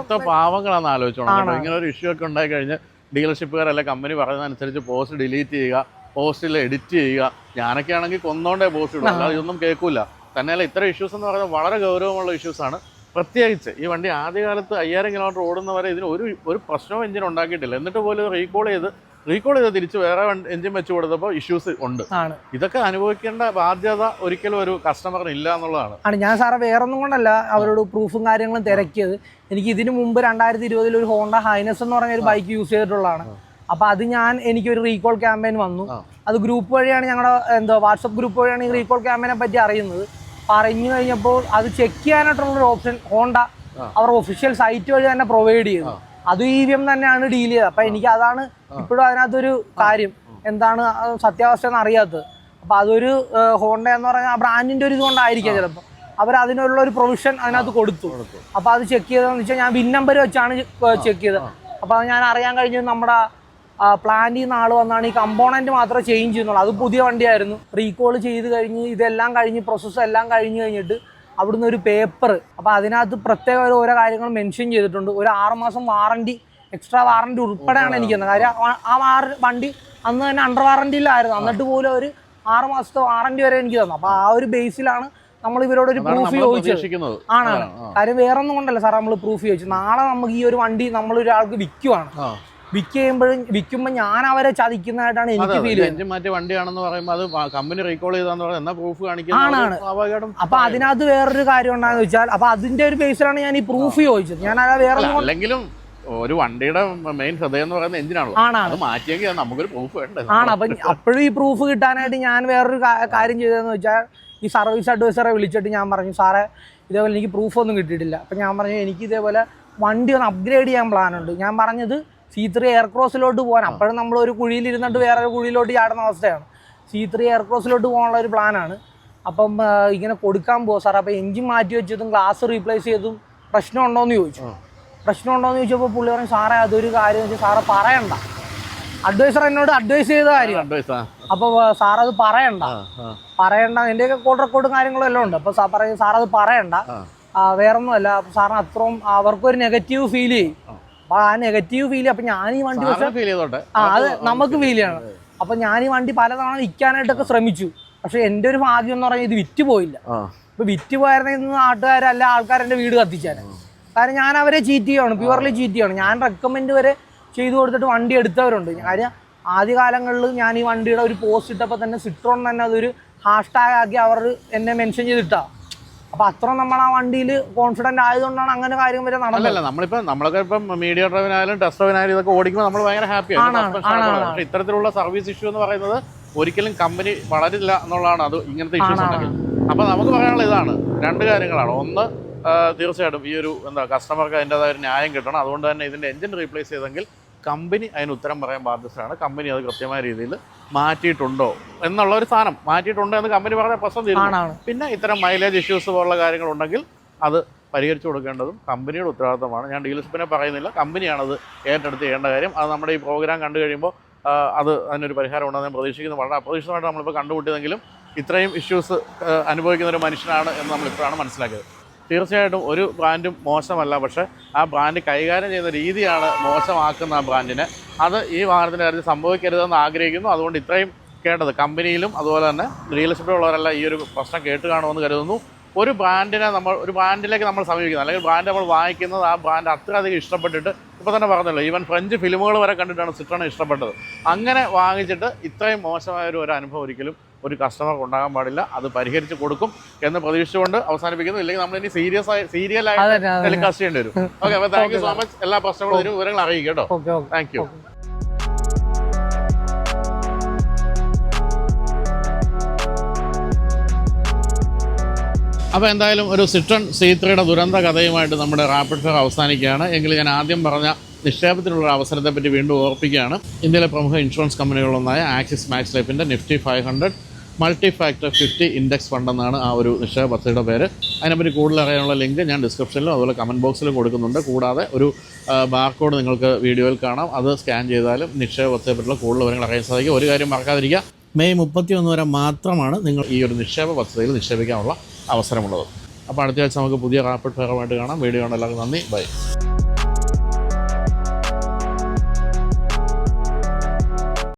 എത്ര പാവങ്ങളാണെന്ന് ആലോചിച്ചോണം. ഇങ്ങനെ ഒരു ഇഷ്യൂ ഒക്കെ ഉണ്ടായി കഴിഞ്ഞ് ഡീലർഷിപ്പുകാരല്ല കമ്പനി പറയുന്നതനുസരിച്ച് പോസ്റ്റ് ഡിലീറ്റ് ചെയ്യുക പോസ്റ്റിൽ എഡിറ്റ് ചെയ്യുക. ഞാനൊക്കെ ആണെങ്കിൽ കൊന്നോണ്ടേ പോസ്റ്റ് ഇടും. അല്ലാതെ ഇതൊന്നും കേൾക്കൂല തന്നെയല്ല ഇത്തരം ഇഷ്യൂസ് എന്ന് പറയുന്നത് വളരെ ഗൗരവമുള്ള ഇഷ്യൂസ് ആണ്. പ്രത്യേകിച്ച് ഈ വണ്ടി ആദ്യകാലത്ത് അയ്യായിരം കിലോമീറ്റർ ഓടുന്നവരെ ഇതിന് ഒരു ഒരു പ്രശ്നവും എഞ്ചിൻ ഉണ്ടാക്കിയിട്ടില്ല. എന്നിട്ട് പോലും റീകോൾ ചെയ്ത് റീകോൾ ചെയ്ത് തിരിച്ച് വേറെ എഞ്ചിൻ വെച്ച് കൊടുത്തപ്പോൾ ഇഷ്യൂസ് ഉണ്ട്. ഇതൊക്കെ അനുഭവിക്കേണ്ട ബാധ്യത ഒരിക്കലും ഒരു കസ്റ്റമറിന് ഇല്ല എന്നുള്ളതാണ്. ആണ്. ഞാൻ സാറേ വേറൊന്നും കൊണ്ടല്ല അവരോട് പ്രൂഫും കാര്യങ്ങളും തിരക്കിയത്. എനിക്ക് ഇതിനു മുമ്പ് രണ്ടായിരത്തി ഇരുപതിൽ ഒരു ഹോണ്ട ഹൈനസ് എന്ന് പറഞ്ഞ ഒരു ബൈക്ക് യൂസ് ചെയ്തിട്ടുള്ളതാണ്. അപ്പൊ അത് ഞാൻ എനിക്ക് ഒരു റീകോൾ ക്യാമ്പയിൻ വന്നു അത് ഗ്രൂപ്പ് വഴിയാണ് ഞങ്ങളുടെ എന്തോ വാട്സപ്പ് ഗ്രൂപ്പ് വഴിയാണ് ഈ റീകോൾ ക്യാമ്പയിനെ പറ്റി അറിയുന്നത്. പറഞ്ഞു കഴിഞ്ഞപ്പോൾ അത് ചെക്ക് ചെയ്യാനായിട്ടുള്ള ഒരു ഓപ്ഷൻ ഹോണ്ട അവർ ഒഫീഷ്യൽ സൈറ്റ് വഴി തന്നെ പ്രൊവൈഡ് ചെയ്തു അത് ഇ വി എം തന്നെയാണ് ഡീൽ ചെയ്തത്. അപ്പൊ എനിക്ക് അതാണ് ഇപ്പോഴും അതിനകത്തൊരു കാര്യം. എന്താണ് സത്യാവസ്ഥ എന്ന് അറിയാത്തത്. അപ്പൊ അതൊരു ഹോണ്ട എന്ന് പറഞ്ഞാൽ ആ ബ്രാൻഡിന്റെ ഒരു ഇതുകൊണ്ടായിരിക്കാം ചിലപ്പോൾ അവർ അതിനുള്ള ഒരു പ്രൊവിഷൻ അതിനകത്ത് കൊടുത്തു. അപ്പൊ അത് ചെക്ക് ചെയ്തതെന്ന് വെച്ചാൽ ഞാൻ വിൻ നമ്പർ വെച്ചാണ് ചെക്ക് ചെയ്തത്. അപ്പൊ അത് ഞാൻ അറിയാൻ കഴിഞ്ഞത് നമ്മുടെ പ്ലാന്റിൽ നിന്ന് ആൾ വന്നാണ് ഈ കമ്പോണന്റ് മാത്രമേ ചേഞ്ച് ചെയ്യുന്നുള്ളൂ. അത് പുതിയ വണ്ടിയായിരുന്നു. റീകോൾ ചെയ്ത് കഴിഞ്ഞ് ഇതെല്ലാം കഴിഞ്ഞ് പ്രോസസ്സ് എല്ലാം കഴിഞ്ഞ് കഴിഞ്ഞിട്ട് അവിടുന്ന് ഒരു പേപ്പർ അപ്പോൾ അതിനകത്ത് പ്രത്യേക ഓരോ കാര്യങ്ങൾ മെൻഷൻ ചെയ്തിട്ടുണ്ട്. ഒരു ആറുമാസം വാറണ്ടി എക്സ്ട്രാ വാറണ്ടി ഉൾപ്പെടെയാണ് എനിക്ക് തന്നത്. കാര്യം ആ- വാറ വണ്ടി അന്ന് തന്നെ അണ്ടർ വാറണ്ടിയിലായിരുന്നു എന്നിട്ട് പോലും ഒരു ആറ് മാസത്തെ വാറണ്ടി വരെ എനിക്ക് തന്നു. അപ്പോൾ ആ ഒരു ബേസിലാണ് നമ്മൾ ഇവരോട് ഒരു പ്രൂഫ് ചോദിച്ചത്. ആണാണ്. കാര്യം വേറെ ഒന്നും കൊണ്ടല്ല സാർ നമ്മൾ പ്രൂഫ് ചോദിച്ചു നാളെ നമുക്ക് ഈ ഒരു വണ്ടി നമ്മൾ ഒരാൾക്ക് വിൽക്കുവാണ് ആ. വിൽക്ക് ചെയ്യുമ്പോഴും വിൽക്കുമ്പോൾ ഞാൻ അവരെ ചതിക്കുന്നതായിട്ടാണ് എനിക്ക് ഫീൽ ചെയ്യുന്നത് എഞ്ചിൻ മാറ്റിയ വണ്ടിയാണെന്ന് പറയുമ്പോൾ അത് കമ്പനി റീകോൾ ചെയ്താന്ന് പറഞ്ഞാൽ എന്നാ പ്രൂഫ് ആണാണ്. കാണിക്കുന്നത് സ്വാഭാവികമായിട്ടും അപ്പൊ അതിനകത്ത് വേറൊരു കാര്യം ഉണ്ടാന്ന് വെച്ചാൽ അപ്പൊ അതിന്റെ ഒരു ബേസിലാണ് ഞാൻ ഈ പ്രൂഫ് ചോദിച്ചത്. ഞാൻ അത് വേറെ അല്ല, അല്ലെങ്കിലും ഒരു വണ്ടിയുടെ മെയിൻ ഹൃദയം എന്ന് പറയുന്നത് എഞ്ചിനാണല്ലോ അത് മാറ്റിയെങ്കിൽ നമുക്കൊരു പ്രൂഫ് വേണ്ട. ആണ് അപ്പൊ അപ്പോഴും ഈ പ്രൂഫ് കിട്ടാനായിട്ട് ഞാൻ വേറൊരു കാര്യം ചെയ്തതെന്ന് വെച്ചാൽ ഈ സർവീസ് അഡ്വൈസറെ വിളിച്ചിട്ട് ഞാൻ പറഞ്ഞു സാറേ ഇതേപോലെ എനിക്ക് പ്രൂഫ് ഒന്നും കിട്ടിയിട്ടില്ല. അപ്പം ഞാൻ പറഞ്ഞു എനിക്ക് ഇതേപോലെ വണ്ടി ഒന്ന് അപ്ഗ്രേഡ് ചെയ്യാൻ പ്ലാനുണ്ട് ഞാൻ പറഞ്ഞത് സി ത്രീ എയർ ക്രോസിലോട്ട് പോകാൻ. അപ്പോഴും നമ്മൾ ഒരു കുഴിയിൽ ഇരുന്നിട്ട് വേറെ ഒരു കുഴിയിലോട്ട് ചാടുന്ന അവസ്ഥയാണ്. സി ത്രീ എയർ ക്രോസിലോട്ട് പോകാനുള്ള ഒരു പ്ലാനാണ് അപ്പം ഇങ്ങനെ കൊടുക്കാൻ പോകും സാർ അപ്പോൾ എഞ്ചിൻ മാറ്റി വെച്ചതും ഗ്ലാസ് റീപ്ലേസ് ചെയ്തതും പ്രശ്നമുണ്ടോ എന്ന് ചോദിച്ചു. ആ. പ്രശ്നമുണ്ടോ എന്ന് ചോദിച്ചപ്പോൾ പുള്ളി പറഞ്ഞു സാറേ അതൊരു കാര്യം വെച്ചാൽ സാറ് പറയണ്ട. അഡ്വൈസർ എന്നോട് അഡ്വൈസ് ചെയ്ത കാര്യം അപ്പോൾ സാർ അത് പറയണ്ട. പറയണ്ട. എന്റെയൊക്കെ കോഡ് റെക്കോർഡും കാര്യങ്ങളും എല്ലാം ഉണ്ട്. അപ്പോൾ സാർ പറയും സാർ അത് പറയണ്ട. വേറൊന്നുമല്ല അപ്പോൾ വേറൊന്നുമല്ല. സാറിന് അത്രയും അവർക്കൊരു നെഗറ്റീവ് ഫീൽ ചെയ്യും. അപ്പോൾ ആ നെഗറ്റീവ് ഫീൽ അപ്പൊ ഞാൻ ഈ വണ്ടി ഫീൽ ചെയ്തോട്ടെ. ആ അത് നമുക്ക് ഫീൽ ചെയ്യണം. അപ്പൊ ഞാൻ ഈ വണ്ടി പലതവണ വിൽക്കാനായിട്ടൊക്കെ ശ്രമിച്ചു. പക്ഷെ എന്റെ ഒരു ഭാഗ്യം എന്ന് പറഞ്ഞാൽ ഇത് വിറ്റ് പോയില്ല. ഇപ്പൊ വിറ്റ് പോയിരുന്ന നാട്ടുകാരല്ല ആൾക്കാർ എന്റെ വീട് കത്തിച്ചാൽ കാരണം ഞാൻ അവരെ ചീറ്റ് ചെയ്യാണ് പ്യുവർലി ചീറ്റ് ചെയ്യാണ് ഞാൻ റെക്കമെൻഡ് വരെ ചെയ്തു കൊടുത്തിട്ട് വണ്ടി എടുത്തവരുണ്ട്. കാര്യം ആദ്യ കാലങ്ങളിൽ ഞാൻ ഈ വണ്ടിയുടെ ഒരു പോസ്റ്റ് ഇട്ടപ്പോൾ തന്നെ സിട്രോൺ തന്നെ അതൊരു ഹാഷ്ടാഗ് ആക്കി അവർ എന്നെ മെൻഷൻ ചെയ്തിട്ടാ. അപ്പൊ അത്ര നമ്മൾ ആ വണ്ടിയിൽ കോൺഫിഡന്റ് ആയതുകൊണ്ടാണ് അങ്ങനെ കാര്യം വരെ നടന്നത്. അല്ലല്ല നമ്മളിപ്പോ നമ്മളൊക്കെ ഇപ്പം മീഡിയ ഡ്രൈവിനായാലും ടെസ്റ്റ് ഡ്രൈവിനായാലും ഇതൊക്കെ ഓടിക്കുമ്പോൾ നമ്മൾ ഭയങ്കര ഹാപ്പിയാണ് ഇത്തരത്തിലുള്ള സർവീസ് ഇഷ്യൂ എന്ന് പറയുന്നത് ഒരിക്കലും കമ്പനി വളരില്ല എന്നുള്ളതാണ്. അത് ഇങ്ങനത്തെ ഇഷ്യൂസ്. ഉണ്ടെങ്കിൽ. അപ്പൊ നമുക്ക് പറയാനുള്ള ഇതാണ്. രണ്ട് കാര്യങ്ങളാണ്. ഒന്ന് തീർച്ചയായിട്ടും ഈ ഒരു എന്താ കസ്റ്റമർക്ക് അതിന്റെതായ ഒരു ന്യായം കിട്ടണം. അതുകൊണ്ട് തന്നെ ഇതിന്റെ എഞ്ചിൻ റീപ്ലേസ് ചെയ്തെങ്കിൽ കമ്പനി അതിന് ഉത്തരം പറയാൻ ബാധ്യസ്ഥരാണ്. കമ്പനി അത് കൃത്യമായ രീതിയിൽ മാറ്റിയിട്ടുണ്ടോ എന്നുള്ള ഒരു സാധനം. മാറ്റിയിട്ടുണ്ടോ എന്ന് കമ്പനി പറഞ്ഞ പ്രശ്നം തീരുമാനമാണ് പിന്നെ ഇത്തരം മൈലേജ് ഇഷ്യൂസ് പോലുള്ള കാര്യങ്ങളുണ്ടെങ്കിൽ അത് പരിഹരിച്ചു കൊടുക്കേണ്ടതും കമ്പനിയുടെ ഉത്തരവാദിത്തമാണ്. ഞാൻ ഡീലർഷിപ്പിനെ പറയുന്നില്ല. കമ്പനിയാണത് ഏറ്റെടുത്ത് ചെയ്യേണ്ട കാര്യം. അത് നമ്മുടെ ഈ പ്രോഗ്രാം കണ്ടു കഴിയുമ്പോൾ അത് അതിനൊരു പരിഹാരം ഉണ്ടെന്ന് ഞാൻ പ്രതീക്ഷിക്കുന്നു. വളരെ അപ്രതീക്ഷിതമായിട്ട് നമ്മളിപ്പോൾ കണ്ടുകൂട്ടിയതെങ്കിലും ഇത്രയും ഇഷ്യൂസ് അനുഭവിക്കുന്ന ഒരു മനുഷ്യനാണ് എന്ന് നമ്മളിപ്പോഴാണ് മനസ്സിലാക്കിയത്. തീർച്ചയായിട്ടും ഒരു ബ്രാൻഡും മോശമല്ല പക്ഷേ ആ ബ്രാൻഡ് കൈകാര്യം ചെയ്യുന്ന രീതിയാണ് മോശമാക്കുന്ന ആ ബ്രാൻഡിനെ. അത് ഈ വാഹനത്തിന്റെ കാര്യത്തിൽ സംഭവിക്കരുതെന്ന് ആഗ്രഹിക്കുന്നു. അതുകൊണ്ട് ഇത്രയും കേട്ടത്. കമ്പനിയിലും അതുപോലെ തന്നെ ഡീലർഷിപ്പിലുള്ളവരെല്ലാം ഈ ഒരു പ്രശ്നം കേട്ട് കാണുമെന്ന് കരുതുന്നു. ഒരു ബ്രാൻഡിനെ നമ്മൾ ഒരു ബ്രാൻഡിലേക്ക് നമ്മൾ സമീപിക്കുന്നത് അല്ലെങ്കിൽ ബ്രാൻഡ് നമ്മൾ വാങ്ങിക്കുന്നത് ആ ബ്രാൻഡ് അത്രയധികം ഇഷ്ടപ്പെട്ടിട്ട് ഇപ്പോൾ തന്നെ പറഞ്ഞല്ലോ ഈവൻ ഫ്രഞ്ച് ഫിലിമുകൾ വരെ കണ്ടിട്ടാണ് സിറ്റാണ് ഇഷ്ടപ്പെട്ടത്. അങ്ങനെ വാങ്ങിച്ചിട്ട് ഇത്രയും മോശമായ ഒരു ഒരു അനുഭവം ഒരിക്കലും ഒരു കസ്റ്റമർക്ക് ഉണ്ടാകാൻ പാടില്ല. അത് പരിഹരിച്ച് കൊടുക്കും എന്ന് പ്രതീക്ഷിച്ചുകൊണ്ട് അവസാനിപ്പിക്കുന്നു. ഇല്ലെങ്കിൽ നമ്മൾ ഇനി സീരിയസ് ആയി സീരിയൽ ആയിട്ട് ടെലികാസ്റ്റ് ചെയ്യേണ്ടി വരും. ഓക്കെ അപ്പോൾ താങ്ക് യു സോ മച്ച് എല്ലാ പ്രശ്നങ്ങളും ഇതിന് വിവരങ്ങൾ അറിയിക്കും കേട്ടോ. താങ്ക് യു അപ്പോൾ എന്തായാലും ഒരു സിട്രൺ സി ത്രീയുടെ ദുരന്ത കഥയുമായിട്ട് നമ്മുടെ റാപ്പിഡ് ഫെയർ അവസാനിക്കുകയാണ്. എങ്കിൽ ഞാൻ ആദ്യം പറഞ്ഞ നിക്ഷേപത്തിനുള്ള അവസരത്തെ പറ്റി വീണ്ടും ഓർപ്പിക്കുകയാണ്. ഇന്ത്യയിലെ പ്രമുഖ ഇൻഷുറൻസ് കമ്പനികളൊന്നായ ആക്സിസ് മാക്സ് ലൈഫിന്റെ Nifty five hundred multi factor fifty index fund എന്നാണ് ആ ഒരു നിക്ഷേപ പദ്ധതിയുടെ പേര്. അതിനെപ്പറ്റി കൂടുതൽ അറിയാനുള്ള ലിങ്ക് ഞാൻ ഡിസ്ക്രിപ്ഷനിലും അതുപോലെ കമന്റ് ബോക്സിലും കൊടുക്കുന്നുണ്ട്. കൂടാതെ ഒരു ബാർകോഡ് നിങ്ങൾക്ക് വീഡിയോയിൽ കാണാം. അത് സ്കാൻ ചെയ്താലും നിക്ഷേപ പദ്ധതിയെപ്പറ്റിയുള്ള കൂടുതൽ വിവരങ്ങൾ അറിയാൻ സാധിക്കും. ഒരു കാര്യം മറക്കാതിരിക്കുക. മെയ് മുപ്പത്തി ഒന്ന് വരെ മാത്രമാണ് നിങ്ങൾ ഈ ഒരു നിക്ഷേപ പദ്ധതിയിൽ നിക്ഷേപിക്കാനുള്ള അവസരമുള്ളത്. അപ്പോൾ അടുത്ത ആഴ്ച നമുക്ക് പുതിയ റാപ്പിഡ് ഫെയറുമായിട്ട് കാണാം. വീഡിയോ കാണാൻ എല്ലാവർക്കും നന്ദി. ബൈ.